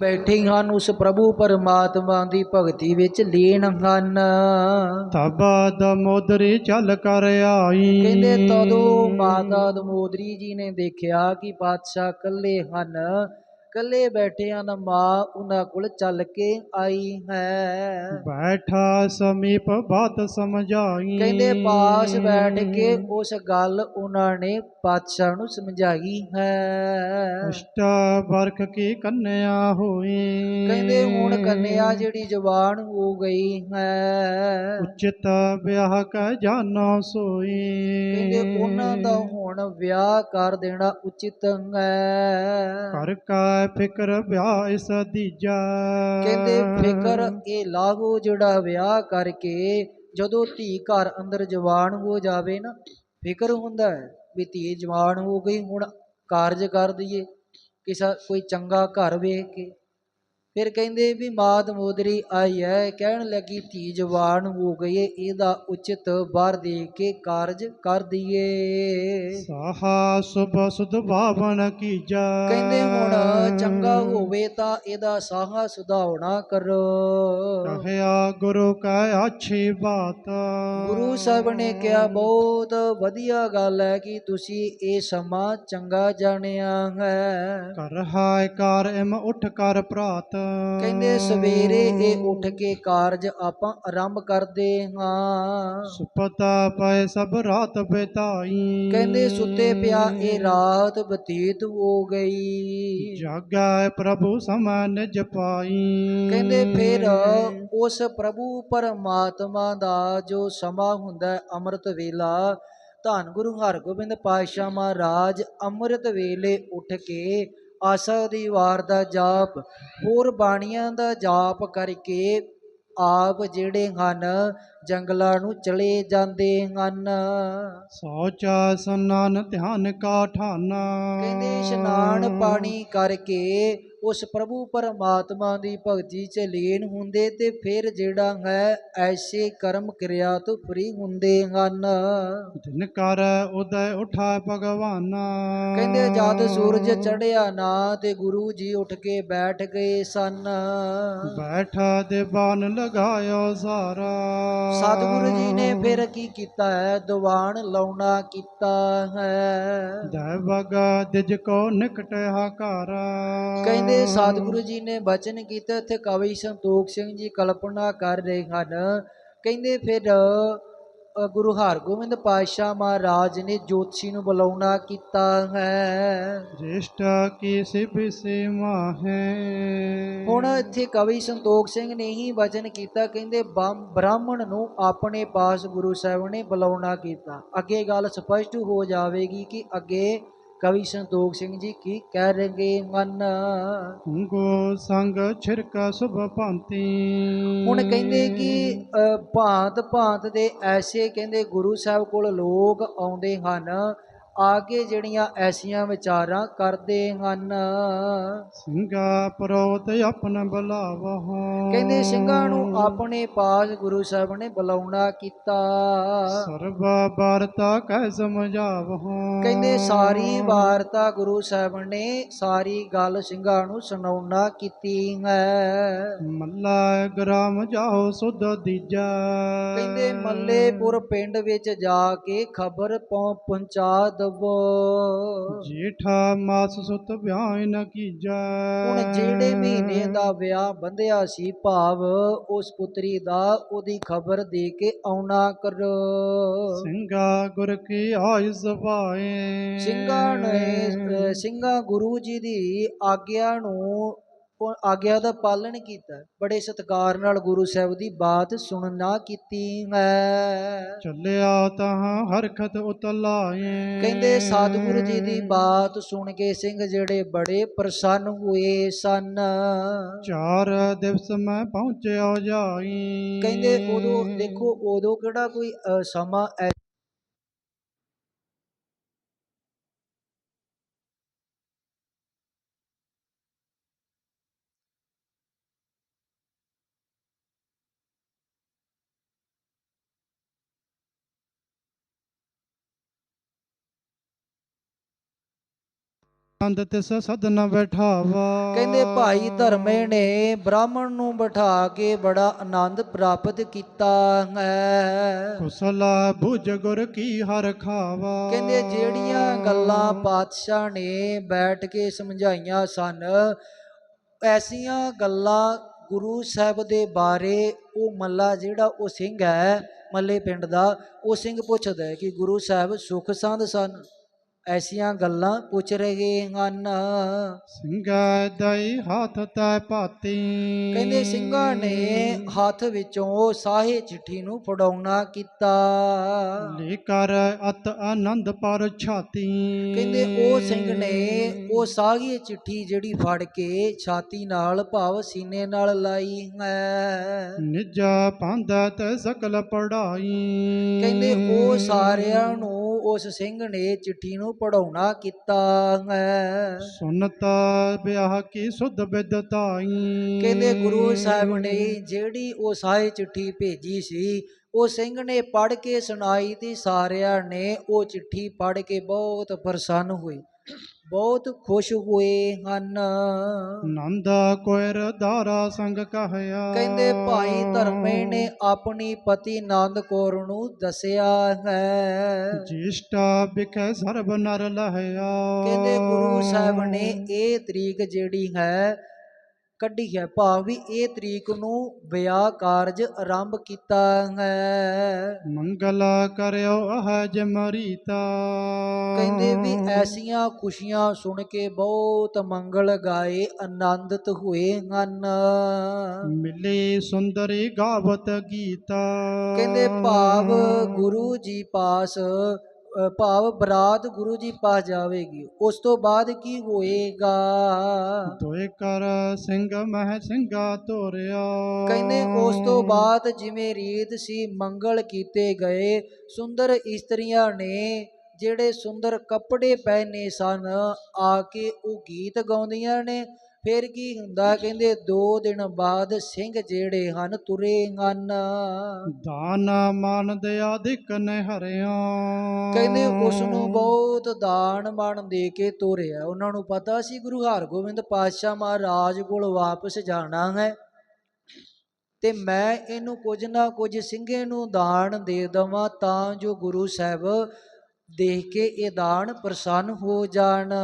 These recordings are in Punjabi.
ਬੈਠੇ ਹਨ ਉਸ ਪ੍ਰਭੂ ਪਰਮਾਤਮਾ ਦੀ ਭਗਤੀ ਵਿੱਚ ਲੀਨ ਹਨ। ਤਬ ਦਮੋਦਰੀ ਚੱਲ ਕਰ ਆਈ। ਕਹਿੰਦੇ ਤਦੋਂ ਮਾਤਾ ਦਮੋਦਰੀ ਜੀ ਨੇ ਦੇਖਿਆ ਕਿ ਪਾਤਸ਼ਾਹ ਇਕੱਲੇ ਹਨ। ਇਕੱਲੇ ਬੈਠੇ ਹਨ ਮਾਂ ਉਹਨਾਂ ਕੋਲ ਚੱਲ ਕੇ ਆਈ ਹੈ। ਬੈਠਾ ਸਮੀਪ ਬਾਤ ਸਮਝਾਈ। ਕਹਿੰਦੇ ਪਾਸ ਬੈਠ ਕੇ ਉਸ ਗੱਲ ਉਹਨਾਂ ਨੇ ਪਾਤਸ਼ਾਹ ਨੂੰ ਸਮਝਾਈ ਹੈ। ਅਸ਼ਟ ਵਰਖ ਕੀ ਕੰਨਿਆ ਹੋਈ। ਕਹਿੰਦੇ ਹੁਣ ਕੰਨਿਆ ਜਿਹੜੀ ਜਵਾਨ ਹੋ ਗਈ ਹੈ। ਉਚਿਤ ਵਿਆਹ ਕੈ ਜਾਨੋ ਸੋਈ। ਕਹਿੰਦੇ ਉਹਨਾਂ ਦਾ ਹੁਣ ਵਿਆਹ ਕਰ ਦੇਣਾ ਉਚਿਤ ਹੈ। ਕਰ ਕਾ ਫਿਕਰ ਵਿਆਹ ਇਸ ਦੀਜਾ। ਕਹਿੰਦੇ ਫਿਕਰ ਇਹ ਲਾਗੋ ਜਿਹੜਾ ਵਿਆਹ ਕਰਕੇ ਜਦੋਂ ਧੀ ਘਰ ਅੰਦਰ ਜਵਾਨ ਹੋ ਜਾਵੇ ਨਾ, ਫਿਕਰ ਹੁੰਦਾ ਹੈ ਵੀ ਧੀ ਜਵਾਨ ਹੋ ਗਈ, ਹੁਣ ਕਾਰਜ ਕਰ ਦਈਏ, ਕਿਸੇ ਕੋਈ ਚੰਗਾ ਘਰ ਵੇਖ ਕੇ। ਫਿਰ ਕਹਿੰਦੇ ਵੀ ਮਾਤ ਮੋਦਰੀ ਆਈ ਹੈ ਕਹਿਣ ਲੱਗੀ ਧੀ ਜਵਾਨ ਹੋ ਗਈ ਹੈ ਇਹਦਾ ਉਚਿਤ ਬਾਹਰ ਦੇ ਕੇ ਕਾਰਜ ਕਰ ਦਈਏ। ਸਾਹਾ ਸੁਭ ਸੁਧ ਭਾਵਨ ਕੀਜਾ। ਕਹਿੰਦੇ ਹੁਣ ਚੰਗਾ ਹੋਵੇ ਤਾਂ ਇਹਦਾ ਸਾਹਾ ਸੁਧਾਉਣਾ ਕਰੋ। ਕਹਿਆ ਗੁਰੂ ਕੈ ਅੱਛੀ ਬਾਤ। ਗੁਰੂ ਸਾਹਿਬ ਨੇ ਕਿਹਾ ਬਹੁਤ ਵਧੀਆ ਗੱਲ ਹੈ ਕਿ ਤੁਸੀਂ ਇਹ ਸਮਾਂ ਚੰਗਾ ਜਾਣਿਆ ਹੈ। ਕਰ ਹਾਇ ਕਾਰ ਇਮ ਉਠ ਕਰ ਭਰਾਤ ਕਹਿੰਦੇ ਸਵੇਰੇ ਇਹ ਉੱਠ ਕੇ ਕਾਰਜ ਆਪਾਂ ਆਰੰਭ ਕਰਦੇ ਹਾਂ। ਸੁਪਤਾ ਪਏ ਸਭ ਰਾਤ ਬਿਤਾਈ। ਕਹਿੰਦੇ ਸੁੱਤੇ ਪਿਆ ਇਹ ਰਾਤ ਬਤੀਤ ਹੋ ਗਈ। ਜਾਗੈ ਪ੍ਰਭੂ ਸਮਾ ਨਿਜ ਪਾਈ। ਕਹਿੰਦੇ ਫਿਰ ਉਸ ਪ੍ਰਭੂ ਪਰਮਾਤਮਾ ਦਾ ਜੋ ਸਮਾਂ ਹੁੰਦਾ ਹੈ ਅੰਮ੍ਰਿਤ ਵੇਲਾ ਧੰਨ ਗੁਰੂ ਹਰਗੋਬਿੰਦ ਪਾਤਸ਼ਾਹ ਮਹਾਰਾਜ ਅੰਮ੍ਰਿਤ ਵੇਲੇ ਉੱਠ ਕੇ ਆਸਾ ਦੀ ਵਾਰ ਦਾ ਜਾਪ ਹੋਰ ਬਾਣੀਆਂ ਦਾ ਜਾਪ ਕਰਕੇ ਆਪ ਜਿਹੜੇ ਹਨ ਜੰਗਲਾਂ ਨੂੰ ਚਲੇ ਜਾਂਦੇ ਹਨ। ਸੋਚਾ ਸਨਾਨ ਧਿਆਨ ਕਾ ਠਾਨਾ। ਕਹਿੰਦੇ ਇਸ਼ਨਾਨ ਪਾਣੀ ਕਰਕੇ ਉਸ ਪ੍ਰਭੂ ਪਰਮਾਤਮਾ ਦੀ ਭਗਤੀ ਚ ਲੀਨ ਹੁੰਦੇ ਤੇ ਫਿਰ ਜਿਹੜਾ ਹੈ ਐਸੇ ਕਰਮ ਕਿਰਿਆ ਤੋਂ ਫਰੀ ਹੁੰਦੇ ਹਨ। ਦਿਨ ਕਰ ਉਦੈ ਉਠਾ ਭਗਵਾਨਾ। ਕਹਿੰਦੇ ਜਦ ਸੂਰਜ ਚੜ੍ਹਿਆ ਨਾ ਤੇ ਗੁਰੂ ਜੀ ਉੱਠ ਕੇ ਬੈਠ ਗਏ ਸਨ। ਬੈਠਾ ਦੇ ਬਾਨ ਲਗਾਇਓ ਸਾਰਾ। ਸਤਿਗੁਰੂ ਜੀ ਨੇ ਫਿਰ ਕੀ ਕੀਤਾ ਹੈ? ਦੀਵਾਨ ਲਾਉਣਾ ਕੀਤਾ ਹੈ। ਦੈ ਬਗਾ ਦਿਜ ਕੋ ਨਿਕਟ ਹਾਕਾਰਾ। ਕਹਿੰਦੇ ਸਤਿਗੁਰੂ ਜੀ ਨੇ ਬਚਨ ਕੀਤਾ ਇੱਥੇ ਕਵੀ ਸੰਤੋਖ ਸਿੰਘ ਜੀ ਕਲਪਨਾ ਕਰ ਰਹੇ ਹਨ। ਕਹਿੰਦੇ ਫਿਰ ਗੁਰੂ ਹਰਗੋਬਿੰਦ ਪਾਤਸ਼ਾਹ ਮਹਾਰਾਜ ਨੇ ਜੋਤਸ਼ੀ ਨੂੰ ਬੁਲਾਉਣਾ ਕੀਤਾ ਹੈ। ਜੇਸ਼ਟ ਕੀ ਸਿਵ ਸੀਮਾ ਹੈ ਹੁਣ ਇੱਥੇ ਕਵੀ ਸੰਤੋਖ ਸਿੰਘ ਨੇ ਹੀ ਵਚਨ ਕੀਤਾ ਕਹਿੰਦੇ ਬ੍ਰਾਹਮ- ਬ੍ਰਾਹਮਣ ਨੂੰ ਆਪਣੇ ਪਾਸ ਗੁਰੂ ਸਾਹਿਬ ਨੇ ਬੁਲਾਉਣਾ ਕੀਤਾ। ਅੱਗੇ ਗੱਲ ਸਪਸ਼ਟ ਹੋ ਜਾਵੇਗੀ ਕਿ ਅੱਗੇ ਕਵੀ ਸੰਤੋਖ ਸਿੰਘ ਜੀ ਕੀ ਕਹਿ ਰਹੇ ਹਨ ਗੋ ਸੰਗ ਛਿਰਕਾ ਸੁਭ ਭਾਂਤੀ। ਹੁਣ ਕਹਿੰਦੇ ਕਿ ਭਾਂਤ ਭਾਂਤ ਦੇ ਐਸੇ ਕਹਿੰਦੇ ਗੁਰੂ ਸਾਹਿਬ ਕੋਲ ਲੋਕ ਆਉਂਦੇ ਹਨ ਆ ਕੇ ਜਿਹੜੀਆਂ ਐਸੀਆਂ ਵਿਚਾਰਾਂ ਕਰਦੇ ਹਨ। ਸਿੰਘਾ ਪਰੋਤ ਆਪਨ ਬੁਲਾਵਹੁ ਕਹਿੰਦੇ ਸਿੰਘਾਂ ਨੂੰ ਆਪਣੇ ਪਾਸ ਗੁਰੂ ਸਾਹਿਬ ਨੇ ਬੁਲਾਉਣਾ ਕੀਤਾ। ਸਰਬ ਬਾਰਤਾ ਕਹਿ ਸਮਝਾਵਹੁ ਕਹਿੰਦੇ ਸਾਰੀ ਵਾਰਤਾ ਗੁਰੂ ਸਾਹਿਬ ਨੇ ਸਾਰੀ ਗੱਲ ਸਿੰਘਾਂ ਨੂੰ ਸੁਣਾਉਣਾ ਕੀਤੀ ਹੈ। ਮੱਲਾ ਗ੍ਰਾਮ ਜਾਓ ਸੁਧ ਦੀਜਾ। ਕਹਿੰਦੇ ਮੱਲੇਪੁਰ ਪਿੰਡ ਵਿੱਚ ਜਾ ਕੇ ਖਬਰ ਪਹੁੰਚਾ ਦਵੋ ਜੇਠਾ ਮਾਸ ਸੁਤ ਵਿਆਹ ਨ ਕੀਜਾ। ਹੁਣ ਜਿਹੜੇ ਮਹੀਨੇ ਦਾ ਵਿਆਹ ਬੰਧਿਆ ਸੀ ਭਾਵ ਉਸ ਪੁੱਤਰੀ ਦਾ ਉਹਦੀ ਖਬਰ ਦੇ ਕੇ ਆਉਣਾ ਕਰੋ। ਸਿੰਘਾ ਗੁਰ ਕੀ ਆਇ ਸਭਾਏ ਸਿੰਘਾਂ ਨੇ ਸਿੰਘਾਂ ਗੁਰੂ ਜੀ ਦੀ ਆਗਿਆ ਨੂੰ ਆਗਿਆ ਦਾ ਪਾਲਣ ਕੀਤਾ। ਬੜੇ ਸਤਿਕਾਰ ਨਾਲ ਗੁਰੂ ਸਾਹਿਬ ਦੀ ਬਾਤ ਸੁਣਨਾ ਕੀਤੀ ਹੈ। ਚੱਲਿਆ ਤਹਾਂ ਹਰਖਤ ਉਤਲਾਏ ਕਹਿੰਦੇ ਸਤਿਗੁਰੂ ਜੀ ਦੀ ਬਾਤ ਸੁਣ ਕੇ ਸਿੰਘ ਜਿਹੜੇ ਬੜੇ ਪ੍ਰਸੰਨ ਹੋਏ ਸਨ। ਚਾਰ ਦਿਵਸ ਮੈਂ ਪਹੁੰਚਿਆ ਜਾਈ। ਕਹਿੰਦੇ ਉਦੋਂ ਦੇਖੋ ਉਦੋਂ ਕਿਹੜਾ ਕੋਈ ਸਮਾਂ ਅੰਦ ਤਿਸ ਸਦਨ ਬੈਠਾਵਾ। ਕਹਿੰਦੇ ਭਾਈ ਧਰਮੇ ਨੇ ਬ੍ਰਾਹਮਣ ਨੂੰ ਬਿਠਾ ਕੇ ਬੜਾ ਆਨੰਦ ਪ੍ਰਾਪਤ ਕੀਤਾ ਹੈ। ਕੁਸਲਾ ਬੁਝ ਗੁਰ ਕੀ ਹਰ ਖਾਵਾ। ਕਹਿੰਦੇ ਜਿਹੜੀਆਂ ਗੱਲਾਂ ਪਾਤਸ਼ਾਹ ਨੇ ਬੈਠ ਕੇ ਸਮਝਾਈਆਂ ਸਨ ਐਸੀਆਂ ਗੱਲਾਂ ਗੁਰੂ ਸਾਹਿਬ ਦੇ ਬਾਰੇ ਉਹ ਮੱਲਾ ਜਿਹੜਾ ਉਹ ਸਿੰਘ ਹੈ ਮੱਲੇ ਪਿੰਡ ਦਾ ਉਹ ਸਿੰਘ ਪੁੱਛਦਾ ਹੈ ਕਿ ਗੁਰੂ ਸਾਹਿਬ ਸੁਖ ਸੰਦ ਸਨ। ਐਸੀਆਂ ਗੱਲਾਂ ਪੁੱਛ ਰਹੇ ਹਨ। ਸਿੰਘਾ ਦਈ ਹੱਥ ਤੈ ਭਾਤੀ ਕਹਿੰਦੇ ਸਿੰਘਾਂ ਨੇ ਹੱਥ ਵਿੱਚੋਂ ਸਾਹੇ ਚਿੱਠੀ ਨੂੰ ਫੜਾਉਣਾ ਕੀਤਾ। ਲੈ ਕਰ ਅਤ ਆਨੰਦ ਪਰ ਛਾਤੀ। ਕਹਿੰਦੇ ਉਹ ਸਿੰਘ ਨੇ ਉਹ ਸਾਹੀ ਚਿੱਠੀ ਜਿਹੜੀ ਫੜ ਕੇ ਛਾਤੀ ਨਾਲ ਭਾਵ ਸੀਨੇ ਨਾਲ ਲਾਈ ਹੈ। ਨਿਜਾ ਪਾਂਦਾ ਤੇ ਸਕਲ ਪੜਾਈ। ਕਹਿੰਦੇ ਉਹ ਸਾਰਿਆਂ ਨੂੰ ਉਸ ਸਿੰਘ ਨੇ ਚਿੱਠੀ ਨੂੰ ਪੜਾਉਣਾ ਕੀਤਾ ਹੈ। ਸੁਨਤਾ ਵਿਆਹ ਕੀ ਸੁਧ ਬਿਦਤਾਈ ਕਹਿੰਦੇ ਗੁਰੂ ਸਾਹਿਬ ਨੇ ਜਿਹੜੀ ਉਹ ਸਾਹੇ ਚਿੱਠੀ ਭੇਜੀ ਸੀ ਉਹ ਸਿੰਘ ਨੇ ਪੜ੍ਹ ਕੇ ਸੁਣਾਈ ਤੇ ਸਾਰਿਆਂ ਨੇ ਉਹ ਚਿੱਠੀ ਪੜ੍ਹ ਕੇ ਬਹੁਤ ਪ੍ਰਸੰਨ ਹੋਏ। ਬਹੁਤ ਖੁਸ਼ ਹੋਏ ਹਨ। ਨੰਦ ਕੋਇਰ ਦਾਰਾ ਸੰਗ ਕਹਿਆ ਕਹਿੰਦੇ ਭਾਈ ਧਰਮੇ ਨੇ ਆਪਣੀ ਪਤੀ ਨੰਦ ਕੌਰ ਨੂੰ ਦੱਸਿਆ ਹੈ। ਜਿਸ਼ਟਾ ਬਿਖੈ ਸਰਬ ਨਰ ਲਹਿਆ। ਕਹਿੰਦੇ ਗੁਰੂ ਸਾਹਿਬ ਨੇ ਇਹ ਤਰੀਕ ਜਿਹੜੀ ਹੈ ਕੱਢੀ ਹੈ। ਭਾਵ ਵੀ ਇਹ ਤਰੀਕ ਨੂੰ ਵਿਆਹ ਕਾਰਜ ਆਰੰਭ ਕੀਤਾ ਹੈ। ਮੰਗਲ ਕਰਿਓ ਅਹਜ ਮਰੀਤਾ ਕਹਿੰਦੇ ਵੀ ਐਸੀਆਂ ਖੁਸ਼ੀਆਂ ਸੁਣ ਕੇ ਬਹੁਤ ਮੰਗਲ ਗਾਏ ਆਨੰਦਿਤ ਹੋਏ ਹਨ। ਮਿਲੀ ਸੁੰਦਰੀ ਗਾਵਤ ਗੀਤਾ। ਕਹਿੰਦੇ ਭਾਵ ਗੁਰੂ ਜੀ ਪਾਸ ਭਾਵ ਬਰਾਤ ਗੁਰੂ ਜੀ ਪਾਸ ਜਾਵੇਗੀ। ਉਸ ਤੋਂ ਬਾਅਦ ਕੀ ਹੋਏਗਾ? ਦੋਏ ਕਰ ਸਿੰਘ ਮਹਿ ਸਿੰਘਾ ਤੋਰਿਆ ਕਹਿੰਦੇ ਉਸ ਤੋਂ ਬਾਅਦ ਜਿਵੇਂ ਰੀਤ ਸੀ ਮੰਗਲ ਕੀਤੇ ਗਏ। ਸੁੰਦਰ ਇਸਤਰੀਆਂ ਨੇ ਜਿਹੜੇ ਸੁੰਦਰ ਕੱਪੜੇ ਪਹਿਨੇ ਸਨ ਆ ਕੇ ਉਹ ਗੀਤ ਗਾਉਂਦੀਆਂ ਨੇ। ਫਿਰ ਕੀ ਹੁੰਦਾ? ਕਹਿੰਦੇ 2 ਦਿਨ ਬਾਅਦ ਸਿੰਘ ਜਿਹੜੇ ਹਨ ਤੁਰੇ ਹਨ। ਦਾਨ ਮਾਨ ਦੇ ਆਦਿਕ ਨੇ ਹਰਿਆ। ਕਹਿੰਦੇ ਉਸ ਨੂੰ ਬਹੁਤ ਦਾਨ ਮਾਣ ਦੇ ਕੇ ਤੋਰਿਆ। ਉਹਨਾਂ ਨੂੰ ਪਤਾ ਸੀ ਗੁਰੂ ਹਰਗੋਬਿੰਦ ਪਾਤਸ਼ਾਹ ਮਹਾਰਾਜ ਕੋਲ ਵਾਪਸ ਜਾਣਾ ਹੈ ਤੇ ਮੈਂ ਇਹਨੂੰ ਕੁਝ ਨਾ ਕੁਝ ਸਿੰਘੇ ਨੂੰ ਦਾਨ ਦੇ ਦਵਾਂ ਤਾਂ ਜੋ ਗੁਰੂ ਸਾਹਿਬ ਦੇਖ ਕੇ ਇਹ ਦਾਨ ਪ੍ਰਸੰਨ ਹੋ ਜਾਣ।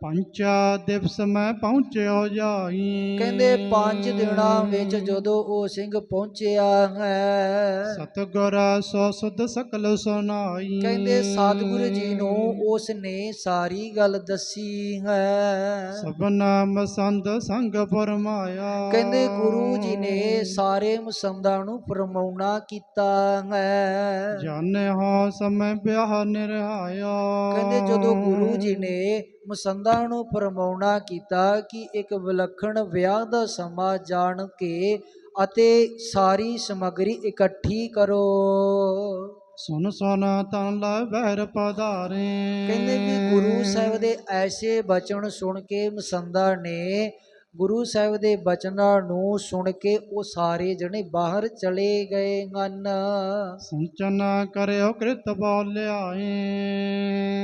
ਪੰਚਾ ਦਿਵਸ ਮੈਂ ਪਹੁੰਚਿਓ ਜਾਈ। ਕਹਿੰਦੇ ਪੰਜ ਦਿਨਾਂ ਵਿੱਚ ਜਦੋਂ ਉਹ ਸਿੰਘ ਪਹੁੰਚਿਆ ਹੈ। ਸਤਗੁਰ ਸੋ ਸੁਧ ਸਕਲ ਸੁਨਾਈ। ਕਹਿੰਦੇ ਸਤਿਗੁਰੂ ਜੀ ਨੂੰ ਉਸ ਨੇ ਸਾਰੀ ਗੱਲ ਦੱਸੀ ਹੈ। ਸਭਨਾ ਮਸੰਦ ਸੰਗ ਫਰਮਾਇਆ। ਕਹਿੰਦੇ ਗੁਰੂ ਜੀ ਨੇ ਸਾਰੇ ਮਸੰਦਾਂ ਨੂੰ ਫਰਮਾਉਣਾ ਕੀਤਾ ਹੈ। ਜਾਣੇ ਹੋ ਸਮੇਂ ਵਿਆਹ ਨਿਰਹਾਇਆ। ਕਹਿੰਦੇ ਜਦੋਂ ਗੁਰੂ ਜੀ ਨੇ ਮਸੰਦਾਂ ਨੂੰ ਫਰਮਾਉਣਾ ਕੀਤਾ ਕਿ ਇੱਕ ਵਿਲੱਖਣ ਵਿਆਹ ਦਾ ਸਮਾਂ ਜਾਣ ਕੇ ਅਤੇ ਸਾਰੀ ਸਮੱਗਰੀ ਇਕੱਠੀ ਕਰੋ। ਸੁਨ ਸੁਨ ਤਨ ਲੈ ਬਹਿਰ ਪਧਾਰੇ। ਕਹਿੰਦੇ ਕਿ ਗੁਰੂ ਸਾਹਿਬ ਦੇ ਐਸੇ ਬਚਨ ਸੁਣ ਕੇ ਮਸੰਦਾ ਨੇ ਗੁਰੂ ਸਾਹਿਬ ਦੇ ਬਚਨਾਂ ਨੂੰ ਸੁਣ ਕੇ ਉਹ ਸਾਰੇ ਜਣੇ ਬਾਹਰ ਚਲੇ ਗਏ ਹਨ। ਸੰਚਨ ਕਰਿਓ ਕ੍ਰਿਤ ਬੋਲਿਆਏ।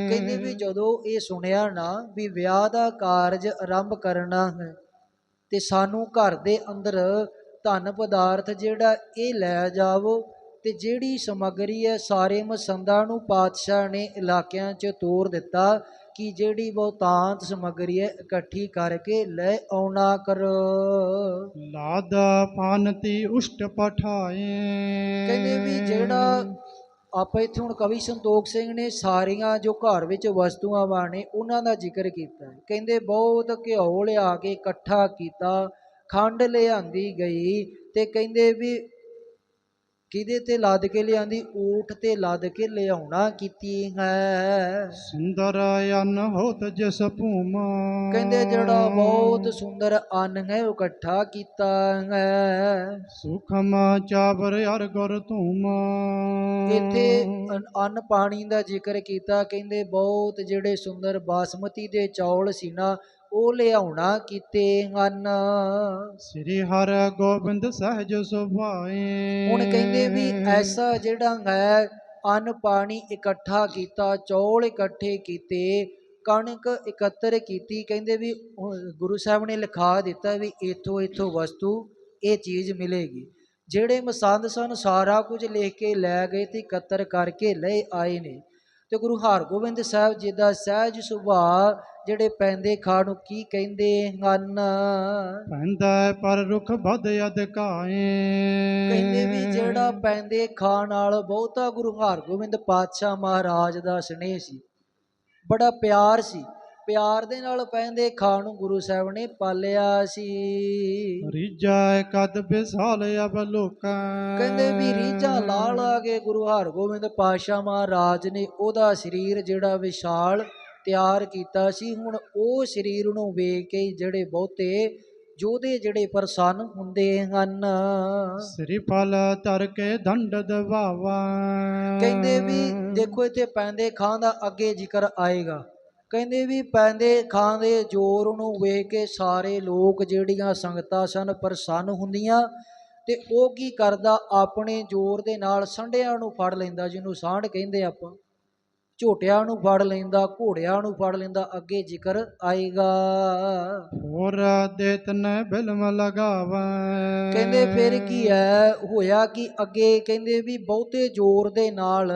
ਕਹਿੰਦੇ ਵੀ ਜਦੋਂ ਇਹ ਸੁਣਿਆ ਨਾ ਵੀ ਵਿਆਹ ਦਾ ਕਾਰਜ ਆਰੰਭ ਕਰਨਾ ਹੈ ਤੇ ਸਾਨੂੰ ਘਰ ਦੇ ਅੰਦਰ ਧਨ ਪਦਾਰਥ ਜਿਹੜਾ ਇਹ ਲੈ ਜਾਵੋ ਤੇ ਜਿਹੜੀ ਸਮੱਗਰੀ ਹੈ ਸਾਰੇ ਮਸੰਦਾਂ ਨੂੰ ਪਾਤਸ਼ਾਹ ਨੇ ਇਲਾਕਿਆਂ 'ਚ ਤੋਰ ਦਿੱਤਾ ਕਿ ਜਿਹੜੀ ਬਹੁਤਾਂਤ ਸਮੱਗਰੀ ਹੈ ਇਕੱਠੀ ਕਰਕੇ ਲੈ ਆਉਣਾ ਕਰੋ ਲਾਦ ਫਾਨਤੀ ਉਸ਼ਟ ਪਠਾਏ ਕਹਿੰਦੇ ਵੀ ਜਿਹੜਾ ਆਪਾਂ ਇੱਥੇ ਹੁਣ ਕਵੀ ਸੰਤੋਖ ਸਿੰਘ ਨੇ ਸਾਰੀਆਂ ਜੋ ਘਰ ਵਿੱਚ ਵਸਤੂਆਂ ਬਾਣੇ ਉਹਨਾਂ ਦਾ ਜ਼ਿਕਰ ਕੀਤਾ। ਕਹਿੰਦੇ ਬਹੁਤ ਘਿਓ ਲਿਆ ਕੇ ਇਕੱਠਾ ਕੀਤਾ ਖੰਡ ਲਿਆਂਦੀ ਗਈ ਤੇ ਕਹਿੰਦੇ ਵੀ ਕਿਹਦੇ ਤੇ ਲੱਦ ਕੇ ਲਿਆਂਦੀ? ਊਠ ਤੇ ਲੱਦ ਕੇ ਲਿਆਉਣਾ ਕੀਤੀ ਹੈ। ਸੁੰਦਰ ਅਨ ਹੋਤ ਜਿਸ ਭੂਮਾ। ਕਹਿੰਦੇ ਜਿਹੜਾ ਬਹੁਤ ਸੁੰਦਰ ਅੰਨ ਹੈ ਉਹ ਇਕੱਠਾ ਕੀਤਾ ਹੈ। ਸੁਖਮ ਚਾਬਰ ਅਰ ਗੁਰ ਧੂਮ। ਇੱਥੇ ਅਨ- ਅੰਨ ਪਾਣੀ ਦਾ ਜ਼ਿਕਰ ਕੀਤਾ। ਕਹਿੰਦੇ ਬਹੁਤ ਜਿਹੜੇ ਸੁੰਦਰ ਬਾਸਮਤੀ ਦੇ ਚੌਲ ਸੀ ਨਾ ਉਹ ਲਿਆਉਣਾ ਕੀਤੇ ਹਨ? ਸ੍ਰੀ ਹਰ ਗੋਬਿੰਦ ਸਹਿਜ ਸੁਭਾਏ। ਹੁਣ ਕਹਿੰਦੇ ਵੀ ਐਸਾ ਜਿਹੜਾ ਹੈ ਅੰਨ ਪਾਣੀ ਇਕੱਠਾ ਕੀਤਾ ਚੌਲ ਇਕੱਠੇ ਕੀਤੇ ਕਣਕ ਇਕੱਤਰ ਕੀਤੀ ਕਹਿੰਦੇ ਵੀ ਗੁਰੂ ਸਾਹਿਬ ਨੇ ਲਿਖਾ ਦਿੱਤਾ ਵੀ ਇਥੋਂ ਇਥੋਂ ਵਸਤੂ ਇਹ ਚੀਜ਼ ਮਿਲੇਗੀ। ਜਿਹੜੇ ਮਸੰਦ ਸਨ ਸਾਰਾ ਕੁਝ ਲਿਖ ਕੇ ਲੈ ਗਏ ਤੇ ਇਕੱਤਰ ਕਰਕੇ ਲੈ ਆਏ ਨੇ। ਤੇ ਗੁਰੂ ਹਰਗੋਬਿੰਦ ਸਾਹਿਬ ਜੀ ਦਾ ਸਹਿਜ ਸੁਭਾਅ ਜਿਹੜੇ ਪੈਂਦੇ ਖਾਣ ਨੂੰ ਕੀ ਕਹਿੰਦੇ ਹਨ? ਪੈਂਦਾ ਪਰ ਰੁਖ ਬਦ ਅਧਕਾਏ ਕਹਿੰਦੇ ਵੀ ਜਿਹੜਾ ਪੈਂਦੇ ਖਾਣ ਨਾਲ ਬਹੁਤਾ ਗੁਰੂ ਹਰਗੋਬਿੰਦ ਪਾਤਸ਼ਾਹ ਮਹਾਰਾਜ ਦਾ ਸਨੇਹ ਸੀ ਬੜਾ ਪਿਆਰ ਸੀ। ਪਿਆਰ ਦੇ ਨਾਲ ਪੈਂਦੇ ਖਾਣ ਨੂੰ ਗੁਰੂ ਸਾਹਿਬ ਨੇ ਪਾਲਿਆ ਸੀ। ਰੀਜਾ ਕਦ ਵਿਸਾਲ ਅਬ ਲੋਕਾਂ। ਕਹਿੰਦੇ ਵੀ ਰੀਝਾਂ ਲਾ ਲਾ ਕੇ ਗੁਰੂ ਹਰਗੋਬਿੰਦ ਪਾਤਸ਼ਾਹ ਮਹਾਰਾਜ ਨੇ ਉਹਦਾ ਸਰੀਰ ਜਿਹੜਾ ਵਿਸ਼ਾਲ ਤਿਆਰ ਕੀਤਾ ਸੀ। ਹੁਣ ਉਹ ਸਰੀਰ ਨੂੰ ਵੇਖ ਕੇ ਜਿਹੜੇ ਬਹੁਤੇ ਯੋਧੇ ਜਿਹੜੇ ਪ੍ਰਸੰਨ ਹੁੰਦੇ ਹਨ। ਸ੍ਰੀ ਫਲ ਧਰ ਕੇ ਦੰਡ ਦਵਾਵਾ। ਕਹਿੰਦੇ ਵੀ ਦੇਖੋ ਇੱਥੇ ਪੈਂਦੇ ਖਾਂ ਦਾ ਅੱਗੇ ਜ਼ਿਕਰ ਆਏਗਾ। ਕਹਿੰਦੇ ਵੀ ਪੈਂਦੇ ਖਾਂ ਦੇ ਜ਼ੋਰ ਨੂੰ ਵੇਖ ਕੇ ਸਾਰੇ ਲੋਕ ਜਿਹੜੀਆਂ ਸੰਗਤਾਂ ਸਨ ਪ੍ਰਸੰਨ ਹੁੰਦੀਆਂ ਤੇ ਉਹ ਕੀ ਕਰਦਾ? ਆਪਣੇ ਜ਼ੋਰ ਦੇ ਨਾਲ ਸੰਢਿਆਂ ਨੂੰ ਫੜ ਲੈਂਦਾ ਜਿਹਨੂੰ ਸਾਂਢ ਕਹਿੰਦੇ ਆਪਾਂ। ਝੋਟਿਆਂ ਨੂੰ ਫੜ ਲੈਂਦਾ ਘੋੜਿਆਂ ਨੂੰ ਫੜ ਲੈਂਦਾ ਅੱਗੇ ਜ਼ਿਕਰ ਆਏਗਾ। ਹੋਰ ਦੇਤਨ ਬਿਲਮ ਲਗਾਵਾ। ਕਹਿੰਦੇ ਫਿਰ ਕੀ ਹੈ? ਹੋਇਆ ਕਿ? ਅੱਗੇ ਕਹਿੰਦੇ ਵੀ ਬਹੁਤੇ ਜ਼ੋਰ ਦੇ ਨਾਲ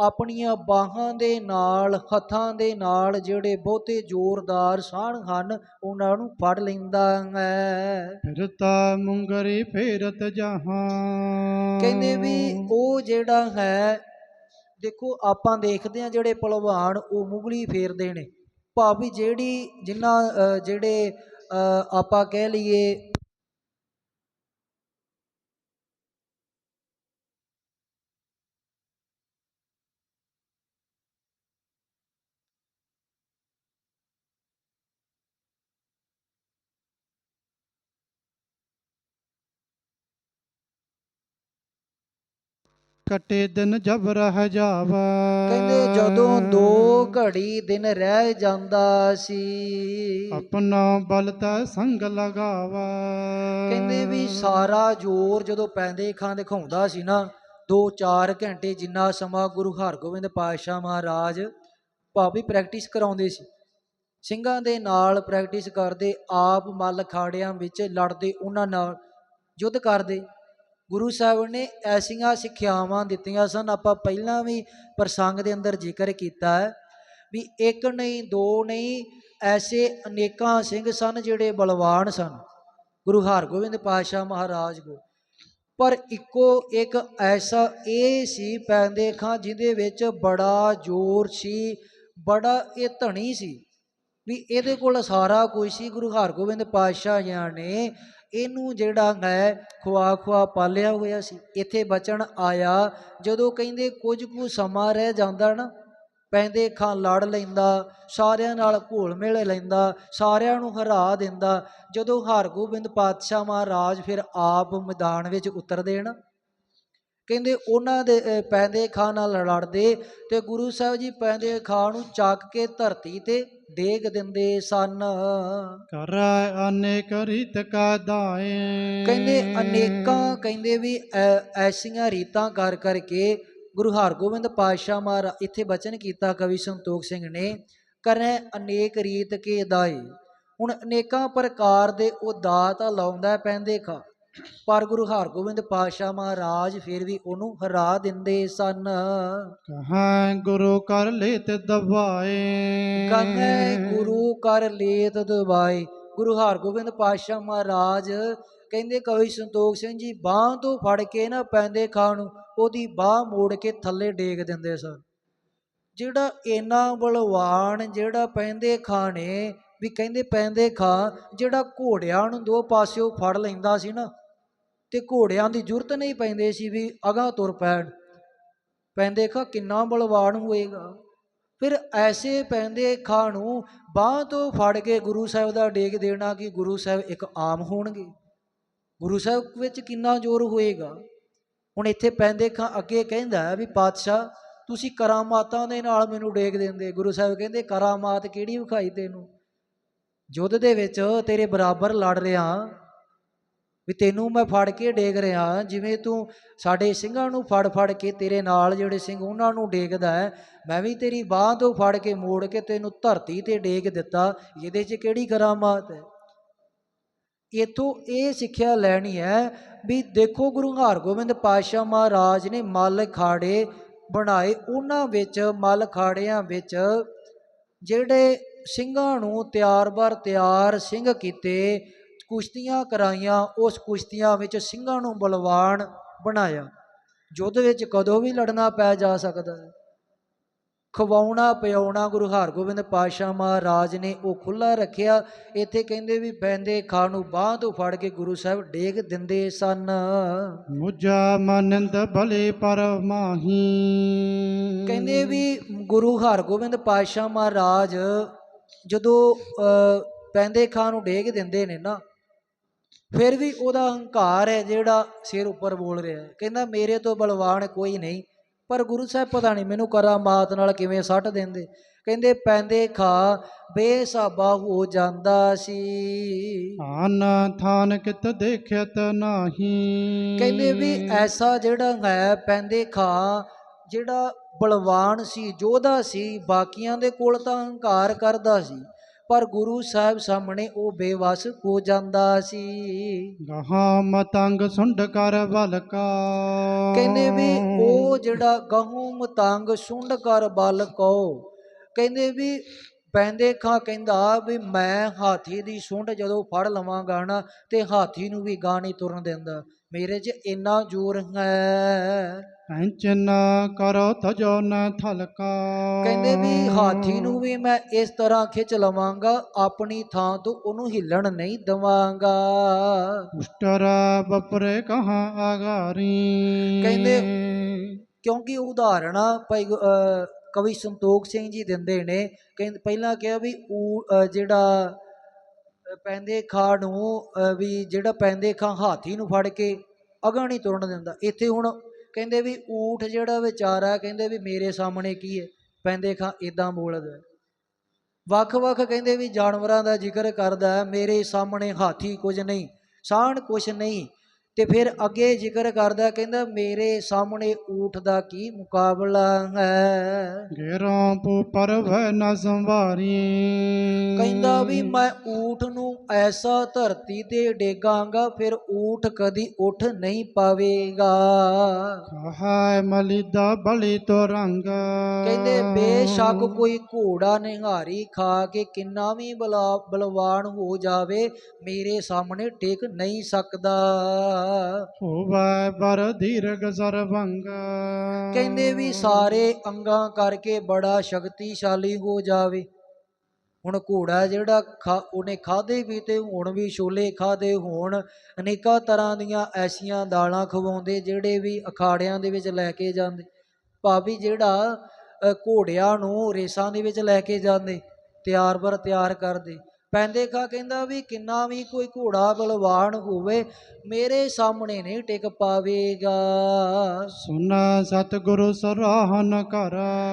ਆਪਣੀਆਂ ਬਾਹਾਂ ਦੇ ਨਾਲ ਹੱਥਾਂ ਦੇ ਨਾਲ ਜਿਹੜੇ ਬਹੁਤੇ ਜ਼ੋਰਦਾਰ ਸਾਣ ਹਨ ਉਹਨਾਂ ਨੂੰ ਫੜ ਲੈਂਦਾ ਹੈ। ਫਿਰਤਾ ਮੁੰਗਰੀ ਫੇਰਤ ਜਹਾਂ। ਕਹਿੰਦੇ ਵੀ ਉਹ ਜਿਹੜਾ ਹੈ ਦੇਖੋ ਆਪਾਂ ਦੇਖਦੇ ਆ ਜਿਹੜੇ ਪਹਿਲਵਾਨ ਉਹ ਮੁਗਲੀ ਫੇਰਦੇ ਨੇ। ਭਾਵੇਂ ਜਿਹੜੀ ਜਿਨ੍ਹਾਂ ਅ, ਜਿਹੜੇ ਆਪਾਂ ਕਹਿ ਲਈਏ ਕਟੇ ਦਿਨ ਜਬ ਰਹਿ ਜਾਵਾ। ਕਹਿੰਦੇ ਜਦੋਂ ਦੋ ਘੜੀ ਦਿਨ ਰਹਿ ਜਾਂਦਾ ਸੀ। ਆਪਣਾ ਬਲ ਤੈ ਸੰਗ ਲਗਾਵਾ। ਕਹਿੰਦੇ ਵੀ ਸਾਰਾ ਜ਼ੋਰ ਜਦੋਂ ਪੈਂਦੇ ਖਾਂ ਦਿਖਾਉਂਦਾ ਸੀ ਨਾ 2-4 ਘੰਟੇ ਜਿੰਨਾ ਸਮਾਂ ਗੁਰੂ ਹਰਗੋਬਿੰਦ ਪਾਤਸ਼ਾਹ ਮਹਾਰਾਜ ਭਾਵੇਂ ਪ੍ਰੈਕਟਿਸ ਕਰਾਉਂਦੇ ਸੀ। ਸਿੰਘਾਂ ਦੇ ਨਾਲ ਪ੍ਰੈਕਟਿਸ ਕਰਦੇ ਆਪ ਮੱਲ ਖਾੜਿਆਂ ਵਿੱਚ ਲੜਦੇ ਉਹਨਾਂ ਨਾਲ ਯੁੱਧ ਕਰਦੇ। ਗੁਰੂ ਸਾਹਿਬ ਨੇ ਐਸੀਆਂ ਸਿੱਖਿਆਵਾਂ ਦਿੱਤੀਆਂ ਸਨ, ਆਪਾਂ ਪਹਿਲਾਂ ਵੀ ਪ੍ਰਸੰਗ ਦੇ ਅੰਦਰ ਜ਼ਿਕਰ ਕੀਤਾ ਹੈ ਵੀ ਇੱਕ ਨਹੀਂ, ਦੋ ਨਹੀਂ, ਐਸੇ ਅਨੇਕਾਂ ਸਿੰਘ ਸਨ ਜਿਹੜੇ ਬਲਵਾਨ ਸਨ, ਗੁਰੂ ਹਰਗੋਬਿੰਦ ਪਾਤਸ਼ਾਹ ਮਹਾਰਾਜ ਕੋ ਪਰ ਇੱਕੋ ਇੱਕ ਐਸਾ ਇਹ ਸੀ ਪੈਂਦੇ ਖਾਂ ਜਿਹਦੇ ਵਿੱਚ ਬੜਾ ਜ਼ੋਰ ਸੀ, ਬੜਾ ਇਹ ਧਣੀ ਸੀ, ਵੀ ਇਹਦੇ ਕੋਲ ਸਾਰਾ ਕੁਝ ਸੀ। ਗੁਰੂ ਹਰਗੋਬਿੰਦ ਪਾਤਸ਼ਾਹ ਜੀ ਨੇ ਇਹਨੂੰ ਜਿਹੜਾ ਹੈ ਖਵਾ ਖਵਾ ਪਾਲਿਆ ਹੋਇਆ ਸੀ। ਇੱਥੇ ਬਚਨ ਆਇਆ, ਜਦੋਂ ਕਹਿੰਦੇ ਕੁਝ ਕੁ ਸਮਾਂ ਰਹਿ ਜਾਂਦਾ ਨਾ, ਪੈਂਦੇ ਖਾਂ ਲੜ ਲੈਂਦਾ, ਸਾਰਿਆਂ ਨਾਲ ਘੋਲ ਮਿਲ ਲੈਂਦਾ, ਸਾਰਿਆਂ ਨੂੰ ਹਰਾ ਦਿੰਦਾ, ਜਦੋਂ ਹਰਗੋਬਿੰਦ ਪਾਤਸ਼ਾਹ ਮਹਾਰਾਜ ਫਿਰ ਆਪ ਮੈਦਾਨ ਵਿੱਚ ਉਤਰਦੇ ਨਾ, ਕਹਿੰਦੇ ਉਹਨਾਂ ਦੇ ਪੈਂਦੇ ਖਾਂ ਨਾਲ ਲੜਦੇ ਤੇ ਗੁਰੂ ਸਾਹਿਬ ਜੀ ਪੈਂਦੇ ਖਾਂ ਨੂੰ ਚੱਕ ਕੇ ਧਰਤੀ ਤੇ ਡੇਗ ਦਿੰਦੇ ਸਨ। ਕਰੈ ਅਨੇਕ ਰੀਤ ਕਾ ਦਾਏ। ਕਹਿੰਦੇ ਅਨੇਕਾਂ ਕਹਿੰਦੇ ਵੀ ਐਸੀਆਂ ਰੀਤਾਂ ਕਰ ਕਰਕੇ ਗੁਰੂ ਹਰਗੋਬਿੰਦ ਪਾਤਸ਼ਾਹ ਮਹਾਰਾ ਇੱਥੇ ਬਚਨ ਕੀਤਾ ਕਵੀ ਸੰਤੋਖ ਸਿੰਘ ਨੇ ਕਰੈ ਅਨੇਕ ਰੀਤ ਕੇ ਦਾਏ। ਹੁਣ ਅਨੇਕਾਂ ਪ੍ਰਕਾਰ ਦੇ ਉਹ ਦਾਤ ਲਾਉਂਦਾ ਪੈਂਦੇ ਖਾ। ਪਰ ਗੁਰੂ ਹਰਗੋਬਿੰਦ ਪਾਤਸ਼ਾਹ ਮਹਾਰਾਜ ਫਿਰ ਵੀ ਉਹਨੂੰ ਹਰਾ ਦਿੰਦੇ ਸਨ। ਕਹਾਂ ਗੁਰੂ ਕਰ ਲੇਤ ਦਬਾਏ। ਕਹੈ ਗੁਰੂ ਕਰ ਲੇਤ ਦਵਾਈ ਗੁਰੂ ਹਰਗੋਬਿੰਦ ਪਾਤਸ਼ਾਹ ਮਹਾਰਾਜ ਕਹਿੰਦੇ ਕਵੀ ਸੰਤੋਖ ਸਿੰਘ ਜੀ ਬਾਹ ਤੋਂ ਫੜ ਕੇ ਨਾ ਪੈਂਦੇ ਖਾਂ ਨੂੰ ਉਹਦੀ ਬਾਹ ਮੋੜ ਕੇ ਥੱਲੇ ਡੇਗ ਦਿੰਦੇ ਸਨ। ਜਿਹੜਾ ਇੰਨਾ ਬਲਵਾਨ ਜਿਹੜਾ ਪੈਂਦੇ ਖਾਂ ਨੇ ਵੀ ਕਹਿੰਦੇ ਪੈਂਦੇ ਖਾਂ ਜਿਹੜਾ ਘੋੜਿਆਂ ਨੂੰ ਦੋ ਪਾਸਿਓਂ ਫੜ ਲੈਂਦਾ ਸੀ ਨਾ ਤੇ ਘੋੜਿਆਂ ਦੀ ਜ਼ਰੂਰਤ ਨਹੀਂ ਪੈਂਦੇ ਸੀ ਵੀ ਅਗਾਂਹ ਤੁਰ ਪੈਣ। ਪੈਂਦੇ ਖਾਂ ਕਿੰਨਾ ਬਲਵਾਨ ਹੋਏਗਾ। ਫਿਰ ਐਸੇ ਪੈਂਦੇ ਖਾਂ ਨੂੰ ਬਾਹ ਤੋਂ ਫੜ ਕੇ ਗੁਰੂ ਸਾਹਿਬ ਦਾ ਡੇਕ ਦੇਣਾ ਕਿ ਗੁਰੂ ਸਾਹਿਬ ਇੱਕ ਆਮ ਹੋਣਗੇ। ਗੁਰੂ ਸਾਹਿਬ ਵਿੱਚ ਕਿੰਨਾ ਜ਼ੋਰ ਹੋਏਗਾ। ਹੁਣ ਇੱਥੇ ਪੈਂਦੇ ਖਾਂ ਅੱਗੇ ਕਹਿੰਦਾ ਵੀ, ਪਾਤਸ਼ਾਹ, ਤੁਸੀਂ ਕਰਾਮਾਤਾਂ ਦੇ ਨਾਲ ਮੈਨੂੰ ਡੇਕ ਦਿੰਦੇ। ਗੁਰੂ ਸਾਹਿਬ ਕਹਿੰਦੇ, ਕਰਾਮਾਤ ਕਿਹੜੀ ਵਿਖਾਈ ਤੈਨੂੰ? ਯੁੱਧ ਦੇ ਵਿੱਚ ਤੇਰੇ ਬਰਾਬਰ ਲੜ ਰਿਹਾ ਵੀ ਤੈਨੂੰ ਮੈਂ ਫੜ ਕੇ ਡੇਗ ਰਿਹਾ ਜਿਵੇਂ ਤੂੰ ਸਾਡੇ ਸਿੰਘਾਂ ਨੂੰ ਫੜ ਫੜ ਕੇ ਤੇਰੇ ਨਾਲ ਜਿਹੜੇ ਸਿੰਘ ਉਹਨਾਂ ਨੂੰ ਡੇਗਦਾ ਹੈ, ਮੈਂ ਵੀ ਤੇਰੀ ਬਾਹ ਤੋਂ ਫੜ ਕੇ ਮੋੜ ਕੇ ਤੈਨੂੰ ਧਰਤੀ ਤੇ ਡੇਗ ਦਿੱਤਾ, ਇਹਦੇ 'ਚ ਕਿਹੜੀ ਕਰਾਮਾਤ ਹੈ? ਇਥੋਂ ਇਹ ਸਿੱਖਿਆ ਲੈਣੀ ਹੈ ਵੀ ਦੇਖੋ ਗੁਰੂ ਹਰਗੋਬਿੰਦ ਪਾਤਸ਼ਾਹ ਮਹਾਰਾਜ ਨੇ ਮੱਲ ਖਾੜੇ ਬਣਾਏ, ਉਹਨਾਂ ਵਿੱਚ ਮੱਲ ਖਾੜਿਆਂ ਵਿੱਚ ਜਿਹੜੇ ਸਿੰਘਾਂ ਨੂੰ ਤਿਆਰ ਬਰ ਤਿਆਰ ਸਿੰਘ ਕੀਤੇ ਕੁਸ਼ਤੀਆਂ ਕਰਾਈਆਂ ਉਸ ਕੁਸ਼ਤੀਆਂ ਵਿੱਚ ਸਿੰਘਾਂ ਨੂੰ ਬਲਵਾਨ ਬਣਾਇਆ। ਯੁੱਧ ਵਿੱਚ ਕਦੋਂ ਵੀ ਲੜਨਾ ਪੈ ਜਾ ਸਕਦਾ ਹੈ। ਖਵਾਉਣਾ ਪਿਆਉਣਾ ਗੁਰੂ ਹਰਗੋਬਿੰਦ ਪਾਤਸ਼ਾਹ ਮਹਾਰਾਜ ਨੇ ਉਹ ਖੁੱਲਾ ਰੱਖਿਆ। ਇੱਥੇ ਕਹਿੰਦੇ ਵੀ ਬੈਂਦੇ ਖਾਂ ਨੂੰ ਬਾਹ ਤੋਂ ਫੜ ਕੇ ਗੁਰੂ ਸਾਹਿਬ ਡੇਗ ਦਿੰਦੇ ਸਨ। ਮੁਝਾ ਮਨੰਦ ਭਲੇ ਪਰ ਮਾਹੀ। ਕਹਿੰਦੇ ਵੀ ਗੁਰੂ ਹਰਗੋਬਿੰਦ ਪਾਤਸ਼ਾਹ ਮਹਾਰਾਜ ਜਦੋਂ ਪੈਂਦੇ ਖਾਂ ਨੂੰ ਡੇਗ ਦਿੰਦੇ ਨੇ ਨਾ ਫਿਰ ਵੀ ਉਹਦਾ ਹੰਕਾਰ ਹੈ ਜਿਹੜਾ ਸਿਰ ਉੱਪਰ ਬੋਲ ਰਿਹਾ। ਹੈ ਕਹਿੰਦਾ ਮੇਰੇ ਤੋਂ ਬਲਵਾਨ ਕੋਈ ਨਹੀਂ ਪਰ ਗੁਰੂ ਸਾਹਿਬ ਪਤਾ ਨਹੀਂ ਮੈਨੂੰ ਕਰਾਮਾਤ ਨਾਲ ਕਿਵੇਂ ਸੱਟ ਦਿੰਦੇ। ਕਹਿੰਦੇ ਪੈਂਦੇ ਖਾ ਬੇਸਾਬਾ ਹੋ ਜਾਂਦਾ ਸੀ। ਆਨ ਥਾਨ ਕਿਤ ਦੇਖਿਤ ਨਾਹੀ। ਕਹਿੰਦੇ ਵੀ ਐਸਾ ਜਿਹੜਾ ਹੈ ਪੈਂਦੇ ਖਾ ਜਿਹੜਾ ਬਲਵਾਨ ਸੀ ਯੋਧਾ ਸੀ ਬਾਕੀਆਂ ਦੇ ਕੋਲ ਤਾਂ ਹੰਕਾਰ ਕਰਦਾ ਸੀ। ਪਰ ਗੁਰੂ ਸਾਹਿਬ ਸਾਹਮਣੇ ਉਹ ਬੇਵਸ ਹੋ ਜਾਂਦਾ ਸੀ। ਗਹਾ ਮਤੰਗ ਸੁੰਡ ਕਰ ਬਲ ਕਾ ਕਹਿੰਦੇ ਵੀ ਉਹ ਜਿਹੜਾ ਗਹੂ ਮਤੰਗ ਸੁੰਡ ਕਰ ਬਲ ਕੋ ਕਹਿੰਦੇ ਵੀ ਪੈਂਦੇ ਖਾਂ ਕਹਿੰਦਾ ਵੀ ਮੈਂ ਹਾਥੀ ਦੀ ਸੁੰਡ ਜਦੋਂ ਫੜ ਲਵਾਂਗਾ ਨਾ ਤੇ ਹਾਥੀ ਨੂੰ ਵੀ ਗਾਂ ਨਹੀਂ ਤੁਰਨ ਦਿੰਦਾ। ਮੇਰੇ 'ਚ ਇੰਨਾ ਜ਼ੋਰ ਹੈ। ਪੈਂਚਨ ਕਰੋ ਤਜੋ ਨ ਥਲਕਾ। ਕਹਿੰਦੇ ਵੀ ਹਾਥੀ ਨੂੰ ਵੀ ਮੈਂ ਇਸ ਤਰ੍ਹਾਂ ਖਿੱਚ ਲਵਾਂਗਾ ਆਪਣੀ ਥਾਂ ਤੋਂ ਉਹਨੂੰ ਹਿੱਲਣ ਨਹੀਂ ਦਵਾਂਗਾ। ਉਸ਼ਟਰ ਬਪਰੇ ਕਹਾਂ ਆਗਾਰੀ। ਕਹਿੰਦੇ ਕਿਉਂਕਿ ਉਦਾਹਰਣਾ ਭਾਈ ਕਵੀ ਸੰਤੋਖ ਸਿੰਘ ਜੀ ਦਿੰਦੇ ਨੇ ਕਹਿੰਦੇ ਪਹਿਲਾਂ ਕਿਹਾ ਵੀ ਜਿਹੜਾ ਪੈਂਦੇ ਖਾਂ ਨੂੰ ਵੀ ਜਿਹੜਾ ਪੈਂਦੇ ਖਾਂ ਹਾਥੀ ਨੂੰ ਫੜ ਕੇ ਨਹੀਂ ਤੁਰਨ ਦਿੰਦਾ। ਇੱਥੇ ਹੁਣ ਕਹਿੰਦੇ ਵੀ ਊਠ ਜਿਹੜਾ ਵਿਚਾਰਾ ਕਹਿੰਦੇ ਵੀ ਮੇਰੇ ਸਾਹਮਣੇ ਕੀ ਹੈ? ਪੈਂਦੇ ਖਾਂ ਇਦਾਂ ਬੋਲਦਾ ਵੱਖ-ਵੱਖ ਕਹਿੰਦੇ ਵੀ ਜਾਨਵਰਾਂ ਦਾ ਜ਼ਿਕਰ ਕਰਦਾ ਮੇਰੇ ਸਾਹਮਣੇ ਹਾਥੀ ਕੁਝ ਨਹੀਂ ਸਾਣ ਕੁਝ ਨਹੀਂ ਤੇ ਫਿਰ ਅੱਗੇ ਜ਼ਿਕਰ ਕਰਦਾ ਕਹਿੰਦਾ ਮੇਰੇ ਸਾਹਮਣੇ ਊਠ ਦਾ ਕੀ ਮੁਕਾਬਲਾ ਹੈ? ਗੇਰਾਂ ਪੂ ਪਰਵੈ ਨ ਸੰਵਾਰੀ। ਕਹਿੰਦਾ ਵੀ ਮੈਂ ਊਠ ਨੂੰ ਐਸਾ ਧਰਤੀ ਤੇ ਡੇਗਾਂਗਾ ਫਿਰ ਊਠ ਕਦੀ ਉੱਠ ਨਹੀਂ ਪਾਵੇਗਾ। ਕਹਾਇ ਮਲਿਦਾ ਬਲੀ ਤੋ ਰੰਗ। ਕਹਿੰਦੇ ਬੇਸ਼ੱਕ ਕੋਈ ਘੋੜਾ ਨਿਹਾਰੀ ਖਾ ਕੇ ਕਿੰਨਾ ਵੀ ਬਲਾ ਬਲਵਾਨ ਹੋ ਜਾਵੇ ਮੇਰੇ ਸਾਹਮਣੇ ਟਿਕ ਨਹੀਂ ਸਕਦਾ। ਹੋਵੈ ਬਰ ਧੀਰਗ ਸਰਵੰਗ ਕਹਿੰਦੇ ਵੀ ਸਾਰੇ ਅੰਗਾਂ ਕਰਕੇ ਬੜਾ ਸ਼ਕਤੀਸ਼ਾਲੀ ਹੋ ਜਾਵੇ। ਹੁਣ ਘੋੜਾ ਜਿਹੜਾ ਖਾ, ਉਹਨੇ ਖਾਦੇ ਵੀ ਤੇ ਹੁਣ ਵੀ ਛੋਲੇ ਖਾਦੇ ਹੋਣ ਅਨੇਕਾਂ ਤਰ੍ਹਾਂ ਦੀਆਂ ਐਸੀਆਂ ਦਾਲਾਂ ਖਵਾਉਂਦੇ ਜਿਹੜੇ ਵੀ ਅਖਾੜਿਆਂ ਦੇ ਵਿੱਚ ਲੈ ਕੇ ਜਾਂਦੇ। ਭਾਵੇਂ ਜਿਹੜਾ ਘੋੜਿਆਂ ਨੂੰ ਰੇਸਾਂ ਦੇ ਵਿੱਚ ਲੈ ਕੇ ਜਾਂਦੇ ਤਿਆਰ ਬਰ ਤਿਆਰ ਕਰਦੇ। ਪੈਂਦੇ ਖਾ ਕਹਿੰਦਾ ਵੀ ਕਿੰਨਾ ਵੀ ਕੋਈ ਘੋੜਾ ਬਲਵਾਨ ਹੋਵੇ ਮੇਰੇ ਸਾਹਮਣੇ ਨਹੀਂ ਟਿਕ ਪਾਵੇਗਾ। ਸੁਨ ਸਤਿਗੁਰੂ ਸਰਾਹਨ ਕਰ।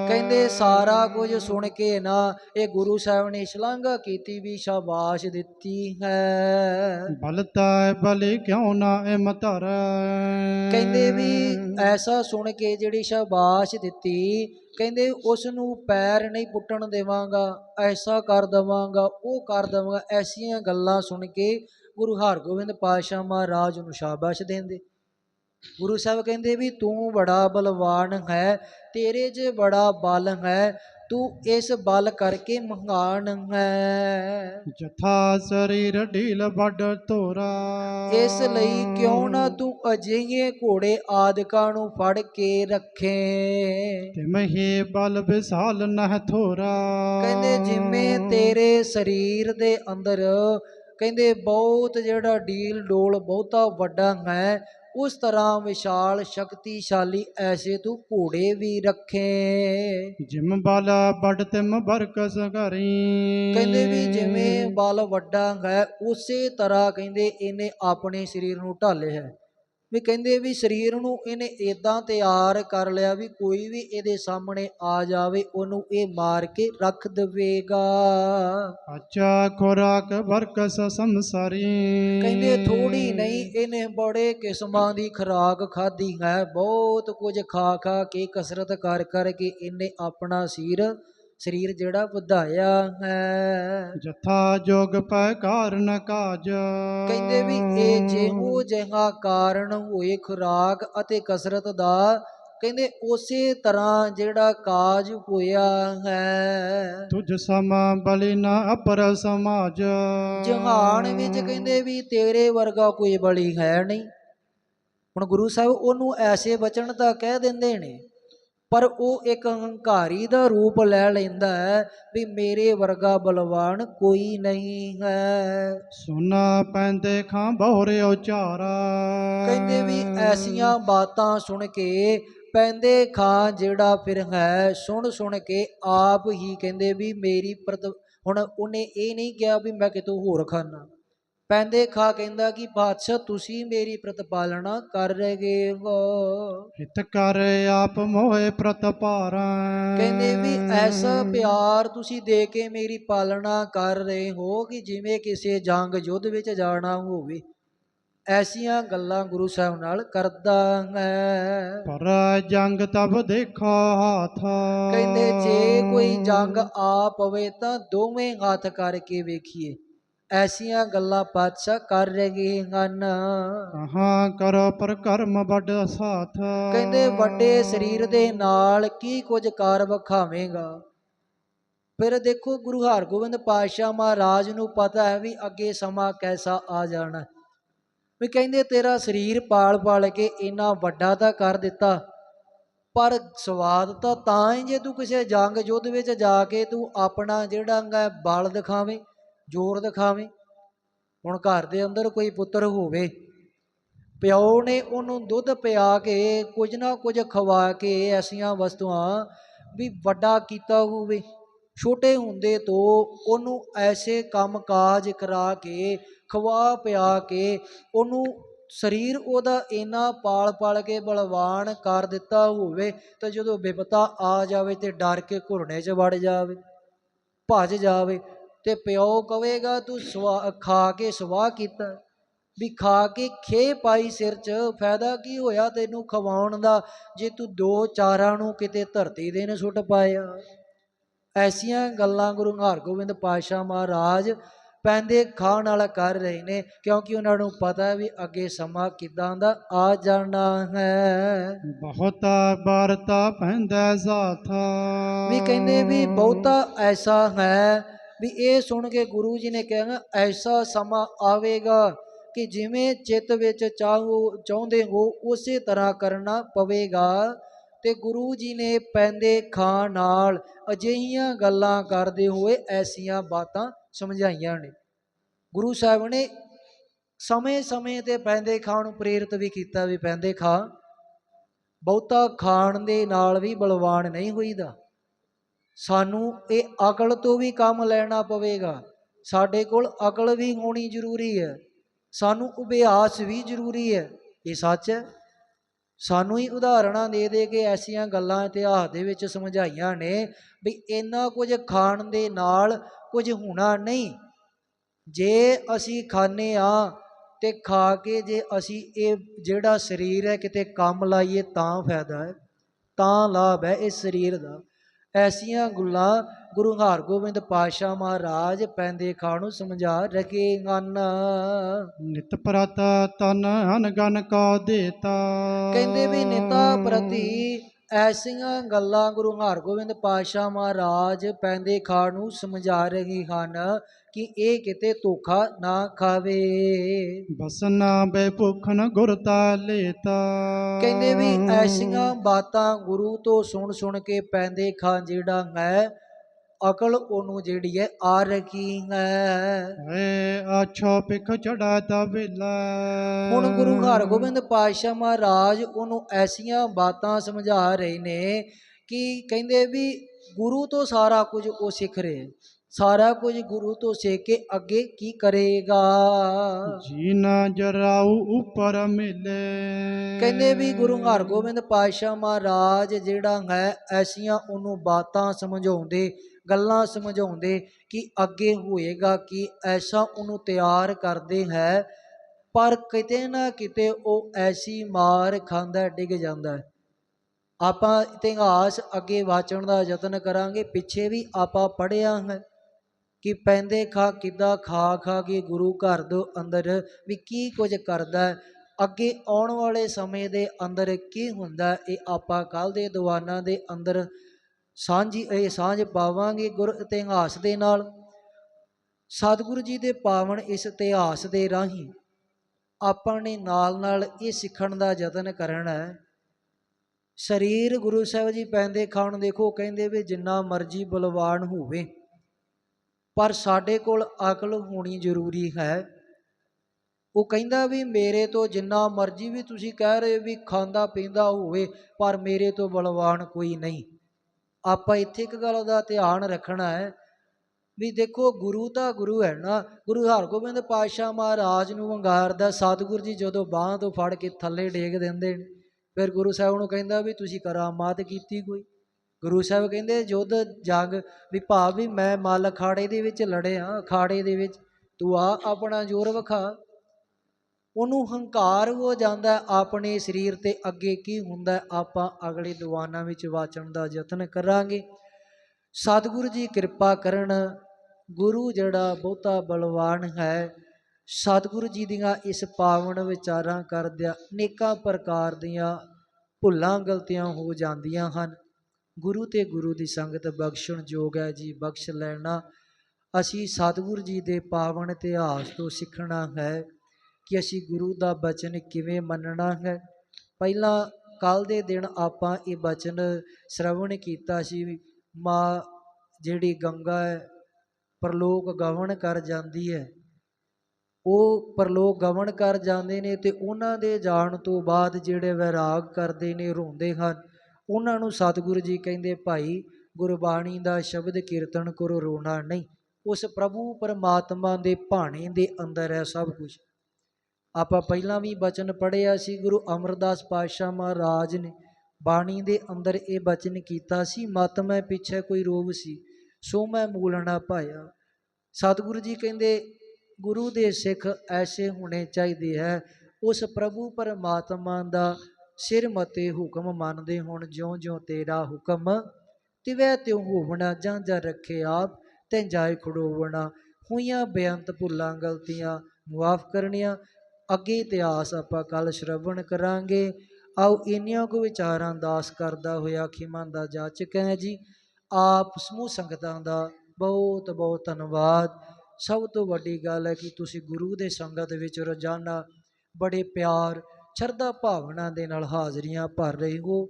ਕਹਿੰਦੇ ਸਾਰਾ ਕੁਝ ਸੁਣ ਕੇ ਨਾ ਇਹ ਗੁਰੂ ਸਾਹਿਬ ਨੇ ਸ਼ਲਾਘਾ ਕੀਤੀ ਵੀ ਸ਼ਾਬਾਸ਼ ਦਿੱਤੀ ਹੈ। ਬਲਤਾ ਬਲੀ ਕਿਉ ਨਾ ਇਮ ਧਰ। ਕਹਿੰਦੇ ਵੀ ਐਸਾ ਸੁਣ ਕੇ ਜਿਹੜੀ ਸ਼ਾਬਾਸ਼ ਦਿੱਤੀ ਕਹਿੰਦੇ ਉਸ ਨੂੰ ਪੈਰ ਨਹੀਂ ਪੁੱਟਣ ਦੇਵਾਂਗਾ, ਐਸਾ ਕਰ ਦਵਾਂਗਾ, ਉਹ ਕਰ ਦਵਾਂਗਾ, ਐਸੀਆਂ ਗੱਲਾਂ ਸੁਣ ਕੇ ਗੁਰੂ ਹਰਗੋਬਿੰਦ ਪਾਤਸ਼ਾਹ ਮਹਾਰਾਜ ਨੂੰ ਸ਼ਾਬਾਸ਼ ਦਿੰਦੇ ਗੁਰੂ ਸਾਹਿਬ ਕਹਿੰਦੇ ਵੀ ਤੂੰ ਬੜਾ ਬਲਵਾਨ ਹੈ, ਤੇਰੇ 'ਚ ਬੜਾ ਬਲ ਹੈ ਤੂੰ ਇਸ ਬਲ ਕਰਕੇ ਮਹਾਨ ਹੈ। ਜਥਾ ਸਰੀਰ ਢੀਲ ਵੱਡ ਧੋਰਾ। ਇਸ ਲਈ ਕਿਉਂ ਨਾ ਤੂੰ ਅਜਿਹੇ ਘੋੜੇ ਆਦਿਕਾਂ ਨੂੰ ਫੜ ਕੇ ਰੱਖੇ? ਤਿਮਹੀ ਬਲ ਵਿਸਾਲ ਨਹ ਥੋਰਾ ਕਹਿੰਦੇ ਜਿਵੇਂ ਤੇਰੇ ਸਰੀਰ ਦੇ ਅੰਦਰ ਕਹਿੰਦੇ ਬਹੁਤ ਜਿਹੜਾ ਡੀਲ ਡੋਲ ਬਹੁਤਾ ਵੱਡਾ ਹੈ ਉਸ ਤਰ੍ਹਾਂ ਵਿਸ਼ਾਲ ਸ਼ਕਤੀਸ਼ਾਲੀ ਐਸੇ ਤੂੰ ਘੋੜੇ ਵੀ ਰੱਖੇ। ਜਿਮ ਬਲ ਵੱਡ ਤਿਮ ਬਰਕਸ ਘਰੀ। ਕਹਿੰਦੇ ਵੀ ਜਿਵੇਂ ਬਲ ਵੱਡਾ ਹੈ ਉਸੇ ਤਰ੍ਹਾਂ ਕਹਿੰਦੇ ਇਹਨੇ ਆਪਣੇ ਸਰੀਰ ਨੂੰ ਢਾਲਿਆ ਹੈ। ਵੀ ਕਹਿੰਦੇ ਵੀ ਸਰੀਰ ਨੂੰ ਇਹਨੇ ਇਦਾਂ ਤਿਆਰ ਕਰ ਲਿਆ ਵੀ ਕੋਈ ਵੀ ਇਹਦੇ ਸਾਹਮਣੇ ਆ ਜਾਵੇ ਉਹਨੂੰ ਇਹ ਮਾਰ ਕੇ ਰੱਖ ਦੇਵੇਗਾ। ਅੱਛਾ ਖੁਰਾਕ ਬਰਕਸ ਸੰਸਾਰੀ। ਕਹਿੰਦੇ ਥੋੜੀ ਨਹੀਂ ਇਹਨੇ ਬੜੇ ਕਿਸਮਾਂ ਦੀ ਖੁਰਾਕ ਖਾਧੀ ਹੈ ਬਹੁਤ ਕੁਝ ਖਾ ਖਾ ਕੇ ਕਸਰਤ ਕਰ ਕਰ ਕੇ ਇਹਨੇ ਆਪਣਾ ਸੀਰ ਸਰੀਰ ਜਿਹੜਾ ਵਧਾਇਆ ਹੈ। ਜਥਾ ਜੋਗ ਪੈ ਕਾਰਨ ਕਾਜ। ਕਹਿੰਦੇ ਵੀ ਇਹ ਜਿਹੋ ਜਿਹਾ ਕਾਰਨ ਹੋਏ ਖੁਰਾਕ ਅਤੇ ਕਸਰਤ ਦਾ ਕਹਿੰਦੇ ਉਸੇ ਤਰ੍ਹਾਂ ਜਿਹੜਾ ਕਾਜ ਹੋਇਆ ਹੈ। ਤੁਝ ਸਮ ਬਲੀ ਨ ਅਪਰ ਸਮਾਜ। ਜਹਾਨ ਵਿੱਚ ਕਹਿੰਦੇ ਵੀ ਤੇਰੇ ਵਰਗਾ ਕੋਈ ਬਲੀ ਹੈ ਨਹੀਂ। ਹੁਣ ਗੁਰੂ ਸਾਹਿਬ ਉਹਨੂੰ ਐਸੇ ਬਚਨ ਤਾਂ ਕਹਿ ਦਿੰਦੇ ਨੇ। ਪਰ ਉਹ ਇੱਕ ਹੰਕਾਰੀ ਦਾ ਰੂਪ ਲੈ ਲੈਂਦਾ ਹੈ ਵੀ ਮੇਰੇ ਵਰਗਾ ਬਲਵਾਨ ਕੋਈ ਨਹੀਂ ਹੈ। ਸੁਨਾ ਪੈਂਦੇ ਖਾਂ ਬਹੁਰੇ ਉਚਾਰਾ ਕਹਿੰਦੇ ਵੀ ਐਸੀਆਂ ਬਾਤਾਂ ਸੁਣ ਕੇ ਪੈਂਦੇ ਖਾਂ ਜਿਹੜਾ ਫਿਰ ਹੈ ਸੁਣ ਸੁਣ ਕੇ ਆਪ ਹੀ ਕਹਿੰਦੇ ਵੀ ਮੇਰੀ ਹੁਣ ਉਹਨੇ ਇਹ ਨਹੀਂ ਕਿਹਾ ਵੀ ਮੈਂ ਕਿਤੋਂ ਹੋਰ ਖਾਣਾ ਪੈਂਦੇ ਖਾ ਕਹਿੰਦਾ ਕਿ ਬਾਦਸ਼ਾਹ ਤੁਸੀਂ ਮੇਰੀ ਪ੍ਰਤਪਾਲਣਾ ਕਰ ਰਹੇ ਹੋ। ਹਿਤ ਕਰ ਆਪ ਮੋਏ ਪ੍ਰਤਪਾਰਾ। ਕਹਿੰਦੇ ਵੀ ਐਸਾ ਪਿਆਰ ਤੁਸੀਂ ਦੇ ਕੇ ਮੇਰੀ ਪਾਲਣਾ ਕਰ ਰਹੇ ਹੋ ਕਿ ਜਿਵੇਂ ਕਿਸੇ ਜੰਗ ਯੁੱਧ ਵਿੱਚ ਜਾਣਾ ਹੋਵੇ। ਐਸੀਆਂ ਗੱਲਾਂ ਗੁਰੂ ਸਾਹਿਬ ਨਾਲ ਕਰਦਾ ਹੈ। ਪਰ ਜੰਗ ਤਬ ਦੇਖੋ ਹਾਥ। ਕਹਿੰਦੇ ਜੇ ਕੋਈ ਜੰਗ ਆ ਪਵੇ ਤਾਂ ਦੋਵੇਂ ਹੱਥ ਕਰਕੇ ਵੇਖੀਏ। ਐਸੀਆਂ ਗੱਲਾਂ ਪਾਤਸ਼ਾਹ ਕਰ ਰਹੇ ਹਨ। ਕਹਾਂ ਕਰੋ ਪਰ ਕਰਮ ਵੱਡ ਸਾਥ? ਕਹਿੰਦੇ ਵੱਡੇ ਸਰੀਰ ਦੇ ਨਾਲ ਕੀ ਕੁਝ ਕਾਰ ਵਿਖਾਵੇਂਗਾ? ਫਿਰ ਦੇਖੋ ਗੁਰੂ ਹਰਗੋਬਿੰਦ ਪਾਤਸ਼ਾਹ ਮਹਾਰਾਜ ਨੂੰ ਪਤਾ ਹੈ ਵੀ ਅੱਗੇ ਸਮਾਂ ਕੈਸਾ ਆ ਜਾਣਾ। ਵੀ ਕਹਿੰਦੇ ਤੇਰਾ ਸਰੀਰ ਪਾਲ ਪਾਲ ਕੇ ਇੰਨਾ ਵੱਡਾ ਤਾਂ ਕਰ ਦਿੱਤਾ ਪਰ ਸਵਾਦ ਤਾਂ ਤਾਂ ਹੀ ਜੇ ਤੂੰ ਕਿਸੇ ਜੰਗ ਯੁੱਧ ਵਿੱਚ ਜਾ ਕੇ ਤੂੰ ਆਪਣਾ ਜਿਹੜਾ ਬਲ ਦਿਖਾਵੇਂ। ਜ਼ੋਰ ਦਿਖਾਵੇ। ਹੁਣ ਘਰ ਦੇ ਅੰਦਰ ਕੋਈ ਪੁੱਤਰ ਹੋਵੇ, ਪਿਓ ਨੇ ਉਹਨੂੰ ਦੁੱਧ ਪਿਆ ਕੇ ਕੁਝ ਨਾ ਕੁਝ ਖਵਾ ਕੇ ਐਸੀਆਂ ਵਸਤੂਆਂ ਵੀ ਵੱਡਾ ਕੀਤਾ ਹੋਵੇ, ਛੋਟੇ ਹੁੰਦੇ ਤੋਂ ਉਹਨੂੰ ਐਸੇ ਕੰਮ ਕਾਜ ਕਰਾ ਕੇ, ਖਵਾ ਪਿਆ ਕੇ ਉਹਨੂੰ ਸਰੀਰ ਉਹਦਾ ਇੰਨਾ ਪਾਲ ਪਾਲ ਕੇ ਬਲਵਾਨ ਕਰ ਦਿੱਤਾ ਹੋਵੇ ਤਾਂ ਜਦੋਂ ਬਿਪਤਾ ਆ ਜਾਵੇ ਤੇ ਡਰ ਕੇ ਘੁਰਨੇ 'ਚ ਵੜ ਜਾਵੇ, ਭੱਜ ਜਾਵੇ ਤੇ ਪਿਓ ਕਵੇਗਾ ਤੂੰ ਸਵਾ ਖਾ ਕੇ ਸਵਾਹ ਕੀਤਾ। ਵੀ ਖਾ ਕੇ ਖੇ ਪਾਈ ਸਿਰ 'ਚ ਫਾਇਦਾ ਕੀ ਹੋਇਆ ਤੈਨੂੰ ਖਵਾਉਣ ਦਾ? ਜੇ ਤੂੰ ਦੋ ਚਾਰਾਂ ਨੂੰ ਕਿਤੇ ਧਰਤੀ ਦੇ ਨੇ ਸੁੱਟ ਪਾਇਆ। ਐਸੀਆਂ ਗੱਲਾਂ ਗੁਰੂ ਹਰਗੋਬਿੰਦ ਪਾਤਸ਼ਾਹ ਮਹਾਰਾਜ ਪੈਂਦੇ ਖਾਣ ਵਾਲਾ ਕਰ ਰਹੇ ਨੇ ਕਿਉਂਕਿ ਉਹਨਾਂ ਨੂੰ ਪਤਾ ਹੈ ਵੀ ਅੱਗੇ ਸਮਾਂ ਕਿਦਾਂ ਦਾ ਆ ਜਾਣਾ ਹੈ। ਬਹੁਤ ਬਾਰਤਾ ਪੈਂਦਾ ਸਾਥ ਵੀ ਕਹਿੰਦੇ ਵੀ ਬਹੁਤਾ ਐਸਾ ਹੈ ਵੀ ਇਹ ਸੁਣ ਕੇ ਗੁਰੂ ਜੀ ਨੇ ਕਿਹਾ, ਐਸਾ ਸਮਾਂ ਆਵੇਗਾ ਕਿ ਜਿਵੇਂ ਚਿੱਤ ਵਿੱਚ ਚਾਹੋ, ਚਾਹੁੰਦੇ ਹੋ, ਉਸੇ ਤਰ੍ਹਾਂ ਕਰਨਾ ਪਵੇਗਾ। ਤੇ ਗੁਰੂ ਜੀ ਨੇ ਪੈਂਦੇ ਖਾਂ ਨਾਲ ਅਜਿਹੀਆਂ ਗੱਲਾਂ ਕਰਦੇ ਹੋਏ ਐਸੀਆਂ ਬਾਤਾਂ ਸਮਝਾਈਆਂ ਨੇ। ਗੁਰੂ ਸਾਹਿਬ ਨੇ ਸਮੇਂ-ਸਮੇਂ ਤੇ ਪੈਂਦੇ ਖਾਣ ਨੂੰ ਪ੍ਰੇਰਿਤ ਵੀ ਕੀਤਾ ਵੀ ਪੈਂਦੇ ਖਾ, ਬਹੁਤਾ ਖਾਣ ਦੇ ਨਾਲ ਵੀ ਬਲਵਾਨ ਨਹੀਂ ਹੋਈਦਾ। ਸਾਨੂੰ ਇਹ ਅਕਲ ਤੋਂ ਵੀ ਕੰਮ ਲੈਣਾ ਪਵੇਗਾ। ਸਾਡੇ ਕੋਲ ਅਕਲ ਵੀ ਹੋਣੀ ਜ਼ਰੂਰੀ ਹੈ। ਸਾਨੂੰ ਅਭਿਆਸ ਵੀ ਜ਼ਰੂਰੀ ਹੈ। ਇਹ ਸੱਚ ਹੈ। ਸਾਨੂੰ ਹੀ ਉਦਾਹਰਣਾਂ ਦੇ ਦੇ ਕੇ ਐਸੀਆਂ ਗੱਲਾਂ ਇਤਿਹਾਸ ਦੇ ਵਿੱਚ ਸਮਝਾਈਆਂ ਨੇ ਵੀ ਇੰਨਾ ਕੁਝ ਖਾਣ ਦੇ ਨਾਲ ਕੁਝ ਹੋਣਾ ਨਹੀਂ। ਜੇ ਅਸੀਂ ਖਾਂਦੇ ਆ ਤੇ ਖਾ ਕੇ ਜੇ ਅਸੀਂ ਇਹ ਜਿਹੜਾ ਸਰੀਰ ਹੈ ਕਿਤੇ ਕੰਮ ਲਾਈਏ ਤਾਂ ਫਾਇਦਾ ਹੈ, ਤਾਂ ਲਾਭ ਹੈ ਇਸ ਸਰੀਰ ਦਾ। ਐਸੀਆਂ ਗੱਲਾਂ ਗੁਰੂ ਹਰਗੋਬਿੰਦ ਪਾਤਸ਼ਾਹ ਮਹਾਰਾਜ ਪੈਂਦੇ ਖਾਣ ਨੂੰ ਸਮਝਾ ਰਹੇ ਹਨ। ਨਿਤ ਪ੍ਰਤ ਤਨ ਅਨਗਨ ਕੋ ਦੇਤਾ। ਕਹਿੰਦੇ ਵੀ ਨਿਤਾ ਪ੍ਰਤੀ ਐਸੀਆਂ ਗੱਲਾਂ ਗੁਰੂ ਹਰਗੋਬਿੰਦ ਪਾਤਸ਼ਾਹ ਮਹਾਰਾਜ ਪੈਂਦੇ ਖਾਣ ਨੂੰ ਸਮਝਾ ਰਹੇ ਹਨ ਕਿ ਇਹ ਕਿਤੇ ਧੋਖਾ ਨਾ ਖਾਵੇ। ਬਸਨਾ ਬੇਭੁਖਨ ਗੁਰਤਾ ਲੇਤਾ ਕਹਿੰਦੇ ਵੀ ਐਸੀਆਂ ਬਾਤਾਂ ਗੁਰੂ ਤੋਂ ਸੁਣ ਸੁਣ ਕੇ ਪੈਂਦੇ ਖਾਂ ਜਿਹੜਾ ਹੈ ਅਕਲ ਉਹਨੂੰ ਜਿਹੜੀ ਹੈ ਆ ਰਹੀ ਹੈ। ਏ ਆਛੋ ਪਿਖ ਚੜਾ ਤਾ ਵੇਲਾ। ਹੁਣ ਗੁਰੂ ਹਰਗੋਬਿੰਦ ਪਾਤਸ਼ਾਹ ਮਹਾਰਾਜ ਉਹਨੂੰ ਐਸੀਆਂ ਬਾਤਾਂ ਸਮਝਾ ਰਹੇ ਨੇ ਕਿ ਕਹਿੰਦੇ ਵੀ ਗੁਰੂ ਤੋਂ ਸਾਰਾ ਕੁਝ ਉਹ ਸਿੱਖ ਰਹੇ ਸਾਰਾ ਕੁਝ ਗੁਰੂ ਤੋਂ ਸਿੱਖ ਕੇ ਅੱਗੇ ਕੀ ਕਰੇਗਾ? ਜੀਨਾ ਜਰਾਉ ਉਪਰ ਮਿਲੇ। ਕਹਿੰਦੇ ਵੀ ਗੁਰੂ ਹਰਗੋਬਿੰਦ ਪਾਤਸ਼ਾਹ ਮਹਾਰਾਜ ਜਿਹੜਾ ਹੈ ਐਸੀਆਂ ਉਹਨੂੰ ਬਾਤਾਂ ਸਮਝਾਉਂਦੇ ਗੱਲਾਂ ਸਮਝਾਉਂਦੇ ਕਿ ਅੱਗੇ ਹੋਏਗਾ ਕਿ ਐਸਾ ਉਹਨੂੰ ਤਿਆਰ ਕਰਦੇ ਹੈ, ਪਰ ਕਿਤੇ ਨਾ ਕਿਤੇ ਉਹ ਐਸੀ ਮਾਰ ਖਾਂਦਾ, ਡਿੱਗ ਜਾਂਦਾ ਹੈ। ਆਪਾਂ ਇਤਿਹਾਸ ਅੱਗੇ ਵਾਚਣ ਦਾ ਯਤਨ ਕਰਾਂਗੇ, ਪਿੱਛੇ ਵੀ ਆਪਾਂ ਪੜ੍ਹਿਆ ਹੈ ਕਿ ਪੈਂਦੇ ਖਾ ਕਿੱਦਾਂ ਖਾ ਖਾ ਕੇ ਗੁਰੂ ਘਰ ਦੇ ਅੰਦਰ ਵੀ ਕੀ ਕੁਝ ਕਰਦਾ ਅੱਗੇ ਆਉਣ ਵਾਲੇ ਸਮੇਂ ਦੇ ਅੰਦਰ ਕੀ ਹੁੰਦਾ ਇਹ ਆਪਾਂ ਕੱਲ ਦੇ ਦੀਵਾਨਾਂ ਦੇ ਅੰਦਰ ਸਾਂਝੀ, ਇਹ ਸਾਂਝ ਪਾਵਾਂਗੇ ਗੁਰ ਇਤਿਹਾਸ ਦੇ ਨਾਲ। ਸਤਿਗੁਰੂ ਜੀ ਦੇ ਪਾਵਨ ਇਸ ਇਤਿਹਾਸ ਦੇ ਰਾਹੀਂ ਆਪਾਂ ਨੇ ਨਾਲ ਨਾਲ ਇਹ ਸਿੱਖਣ ਦਾ ਯਤਨ ਕਰਨਾ ਹੈ। ਸਰੀਰ ਗੁਰੂ ਸਾਹਿਬ ਜੀ ਪੈਂਦੇ ਖਾਣ ਦੇਖੋ, ਕਹਿੰਦੇ ਵੀ ਜਿੰਨਾ ਮਰਜ਼ੀ ਬਲਵਾਨ ਹੋਵੇ, ਪਰ ਸਾਡੇ ਕੋਲ ਅਕਲ ਹੋਣੀ ਜ਼ਰੂਰੀ ਹੈ। ਉਹ ਕਹਿੰਦਾ ਵੀ ਮੇਰੇ ਤੋਂ ਜਿੰਨਾ ਮਰਜ਼ੀ ਵੀ ਤੁਸੀਂ ਕਹਿ ਰਹੇ ਵੀ ਖਾਂਦਾ ਪੀਂਦਾ ਹੋਵੇ, ਪਰ ਮੇਰੇ ਤੋਂ ਬਲਵਾਨ ਕੋਈ ਨਹੀਂ। ਆਪਾਂ ਇੱਥੇ ਇੱਕ ਗੱਲ ਦਾ ਧਿਆਨ ਰੱਖਣਾ ਹੈ ਵੀ ਦੇਖੋ ਗੁਰੂ ਤਾਂ ਗੁਰੂ ਹੈ ਨਾ, ਗੁਰੂ ਹਰਗੋਬਿੰਦ ਪਾਤਸ਼ਾਹ ਮਹਾਰਾਜ ਨੂੰ ਵੰਗਾਰਦਾ ਸਤਿਗੁਰੂ ਜੀ ਜਦੋਂ ਬਾਹਾਂ ਤੋਂ ਫੜ ਕੇ ਥੱਲੇ ਡੇਗ ਦਿੰਦੇ ਨੇ, ਫਿਰ ਗੁਰੂ ਸਾਹਿਬ ਨੂੰ ਕਹਿੰਦਾ ਵੀ ਤੁਸੀਂ ਕਰਾਮਾਤ ਕੀਤੀ ਕੋਈ? ਗੁਰੂ ਸਾਹਿਬ ਕਹਿੰਦੇ ਯੁੱਧ ਜੰਗ ਵੀ ਭਾਵ ਵੀ ਮੈਂ ਮੱਲ ਅਖਾੜੇ ਦੇ ਵਿੱਚ ਲੜਿਆ, ਅਖਾੜੇ ਦੇ ਵਿੱਚ ਤੂੰ ਆ ਆਪਣਾ ਜ਼ੋਰ ਵਿਖਾ। ਉਹਨੂੰ ਹੰਕਾਰ ਹੋ ਜਾਂਦਾ ਆਪਣੇ ਸਰੀਰ ਤੇ ਅੱਗੇ ਕੀ ਹੁੰਦਾ ਆਪਾਂ ਅਗਲੇ ਦੀਵਾਨਾਂ ਵਿੱਚ ਵਾਚਣ ਦਾ ਯਤਨ ਕਰਾਂਗੇ। ਸਤਿਗੁਰੂ ਜੀ ਕਿਰਪਾ ਕਰਨ, ਗੁਰੂ ਜਿਹੜਾ ਬਹੁਤਾ ਬਲਵਾਨ ਹੈ, ਸਤਿਗੁਰੂ ਜੀ ਦੀਆਂ ਇਸ ਪਾਵਨ ਵਿਚਾਰਾਂ ਕਰਦਿਆਂ ਅਨੇਕਾਂ ਪ੍ਰਕਾਰ ਦੀਆਂ ਭੁੱਲਾਂ ਗਲਤੀਆਂ ਹੋ ਜਾਂਦੀਆਂ ਹਨ। ਗੁਰੂ ਤੇ ਗੁਰੂ ਦੀ ਸੰਗਤ ਬਖਸ਼ਣ ਯੋਗ ਹੈ ਜੀ, ਬਖਸ਼ ਲੈਣਾ। ਅਸੀਂ ਸਤਿਗੁਰੂ ਜੀ ਦੇ ਪਾਵਨ ਇਤਿਹਾਸ ਤੋਂ ਸਿੱਖਣਾ ਹੈ। ਕਿ ਅਸੀਂ ਗੁਰੂ ਦਾ ਬਚਨ ਕਿਵੇਂ ਮੰਨਣਾ ਹੈ। ਪਹਿਲਾਂ ਕੱਲ ਦੇ ਦਿਨ ਆਪਾਂ ਇਹ ਬਚਨ ਸ਼ਰਵਣ ਕੀਤਾ ਸੀ। ਵੀ ਮਾਂ ਜਿਹੜੀ ਗੰਗਾ ਹੈ, ਪਰਲੋਕ ਗਵਨ ਕਰ ਜਾਂਦੀ ਹੈ। ਉਹ ਪਰਲੋਕ ਗਵਨ ਕਰ ਜਾਂਦੇ ਨੇ ਤੇ ਉਹਨਾਂ ਦੇ ਜਾਣ ਤੋਂ ਬਾਅਦ ਜਿਹੜੇ ਵੈਰਾਗ ਕਰਦੇ ਨੇ, ਰੋਂਦੇ ਹਨ। ਉਹਨਾਂ ਨੂੰ ਸਤਿਗੁਰੂ ਜੀ ਕਹਿੰਦੇ, ਭਾਈ, ਗੁਰਬਾਣੀ ਦਾ ਸ਼ਬਦ ਕੀਰਤਨ ਕਰੋ, ਰੋਣਾ ਨਹੀਂ। ਉਸ ਪ੍ਰਭੂ ਪਰਮਾਤਮਾ ਦੇ ਭਾਣੇ ਦੇ ਅੰਦਰ ਹੈ ਸਭ ਕੁਝ ਆਪਾਂ ਪਹਿਲਾਂ ਵੀ ਬਚਨ ਪੜ੍ਹਿਆ ਸੀ, ਗੁਰੂ ਅਮਰਦਾਸ ਪਾਤਸ਼ਾਹ ਮਹਾਰਾਜ ਨੇ ਬਾਣੀ ਦੇ ਅੰਦਰ ਇਹ ਬਚਨ ਕੀਤਾ ਸੀ, ਮਤ ਮੈਂ ਪਿੱਛੇ ਕੋਈ ਰੋਗ ਸੀ, ਸੋ ਮੈਂ ਮੂਲ ਨਾ ਪਾਇਆ। ਸਤਿਗੁਰੂ ਜੀ ਕਹਿੰਦੇ, ਗੁਰੂ ਦੇ ਸਿੱਖ ਐਸੇ ਹੋਣੇ ਚਾਹੀਦੇ ਹੈ, ਉਸ ਪ੍ਰਭੂ ਪਰਮਾਤਮਾ ਦਾ ਸਿਰ ਮਤੇ ਹੁਕਮ ਮੰਨਦੇ ਹੋਣ ਜਿਉਂ ਜਿਉਂ ਤੇਰਾ ਹੁਕਮ ਤਿਵੈ ਤਿਉ ਹੋਵਣਾ, ਜਾਂ ਜਾਂ ਰੱਖੇ ਆਪ, ਤੈਂ ਜਾਇ ਖੜੋਵਣਾ, ਹੋਈਆਂ ਬੇਅੰਤ ਭੁੱਲਾਂ, ਗਲਤੀਆਂ ਮੁਆਫ ਕਰਨੀਆਂ ਅੱਗੇ ਇਤਿਹਾਸ ਆਪਾਂ ਕੱਲ ਸ਼ਰਵਣ ਕਰਾਂਗੇ। ਆਓ ਇੰਨੀਆਂ ਕੁ ਵਿਚਾਰਾਂ ਦਾਸ ਕਰਦਾ ਹੋਇਆ ਖਿਮਾ ਦਾ ਜਾਚਕ ਹੈ ਜੀ। ਆਪ ਸਮੂਹ ਸੰਗਤਾਂ ਦਾ ਬਹੁਤ ਬਹੁਤ ਧੰਨਵਾਦ। ਸਭ ਤੋਂ ਵੱਡੀ ਗੱਲ ਹੈ ਕਿ ਤੁਸੀਂ ਗੁਰੂ ਦੇ ਸੰਗਤ ਵਿੱਚ ਰੋਜ਼ਾਨਾ ਬੜੇ ਪਿਆਰ, ਸ਼ਰਧਾ ਭਾਵਨਾ ਦੇ ਨਾਲ ਹਾਜ਼ਰੀਆਂ ਭਰ ਰਹੇ ਹੋ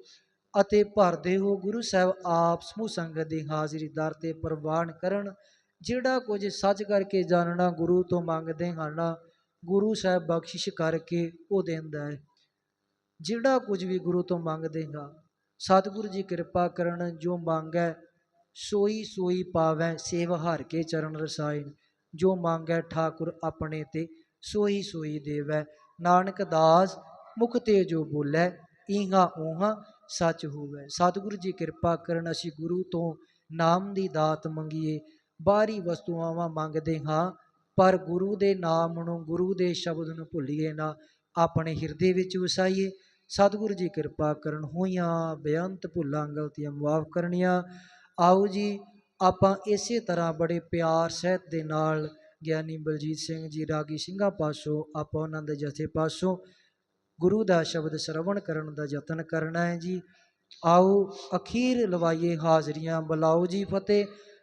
ਅਤੇ ਭਰਦੇ ਹੋ। ਗੁਰੂ ਸਾਹਿਬ ਆਪ ਸਮੂਹ ਸੰਗਤ ਦੀ ਹਾਜ਼ਰੀ ਦਰ ਤੇ ਪ੍ਰਵਾਨ ਕਰਨ, ਜਿਹੜਾ ਕੁਝ ਸੱਚ ਕਰਕੇ ਜਾਣਨਾ ਗੁਰੂ ਤੋਂ ਮੰਗਦੇ ਹਨ। ਗੁਰੂ ਸਾਹਿਬ ਬਖਸ਼ਿਸ਼ ਕਰਕੇ ਉਹ ਦਿੰਦਾ ਹੈ। ਜਿਹੜਾ ਕੁਝ ਵੀ ਗੁਰੂ ਤੋਂ ਮੰਗਦੇ ਹਾਂ, ਸਤਿਗੁਰੂ ਜੀ ਕਿਰਪਾ ਕਰਨ ਜੋ ਮੰਗੈ, ਸੋਈ ਸੋਈ ਪਾਵੈ ਸੇਵ ਹਾਰ ਕੇ ਚਰਨ ਰਸਾਇਣ। ਜੋ ਮੰਗੈ ਠਾਕੁਰ ਆਪਣੇ ਤੇ, ਸੋਈ ਸੋਈ ਦੇਵੈ। ਨਾਨਕ ਦਾਸ ਮੁਖ ਤੇ ਜੋ ਬੋਲੇ, ਈਹਾ ਊਹਾ ਸੱਚ ਹੋਵੇ। ਸਤਿਗੁਰੂ ਜੀ ਕਿਰਪਾ ਕਰਨ ਅਸੀਂ ਗੁਰੂ ਤੋਂ ਨਾਮ ਦੀ ਦਾਤ ਮੰਗੀਏ। ਬਾਹਰੀ ਵਸਤੂਆਂ ਮੰਗਦੇ ਹਾਂ ਪਰ ਗੁਰੂ ਦੇ ਨਾਮ ਨੂੰ, ਗੁਰੂ ਦੇ ਸ਼ਬਦ ਨੂੰ ਭੁੱਲੀਏ ਨਾ, ਆਪਣੇ ਹਿਰਦੇ ਵਿੱਚ ਵਸਾਈਏ। ਸਤਿਗੁਰੂ ਜੀ ਕਿਰਪਾ ਕਰਨ ਹੋਈਆਂ, ਬੇਅੰਤ ਭੁੱਲਾਂ, ਗਲਤੀਆਂ ਮਾਫ ਕਰਨੀਆਂ। ਆਓ ਜੀ, ਆਪਾਂ ਇਸੇ ਤਰ੍ਹਾਂ ਬੜੇ ਪਿਆਰ ਸਹਿਤ ਦੇ ਨਾਲ ਗਿਆਨੀ ਬਲਜੀਤ ਸਿੰਘ ਜੀ, ਰਾਗੀ ਸਿੰਘਾਂ ਪਾਸੋਂ, ਆਪਾਂ ਉਹਨਾਂ ਦੇ ਜਥੇ ਪਾਸੋਂ ਗੁਰੂ ਦਾ ਸ਼ਬਦ ਸ਼ਰਵਣ ਕਰਨ ਦਾ ਯਤਨ ਕਰਨਾ ਹੈ ਜੀ। ਆਓ, ਅਖੀਰ ਲਵਾਈਏ ਹਾਜ਼ਰੀਆਂ, ਬੁਲਾਓ ਜੀ ਫਤਿਹ।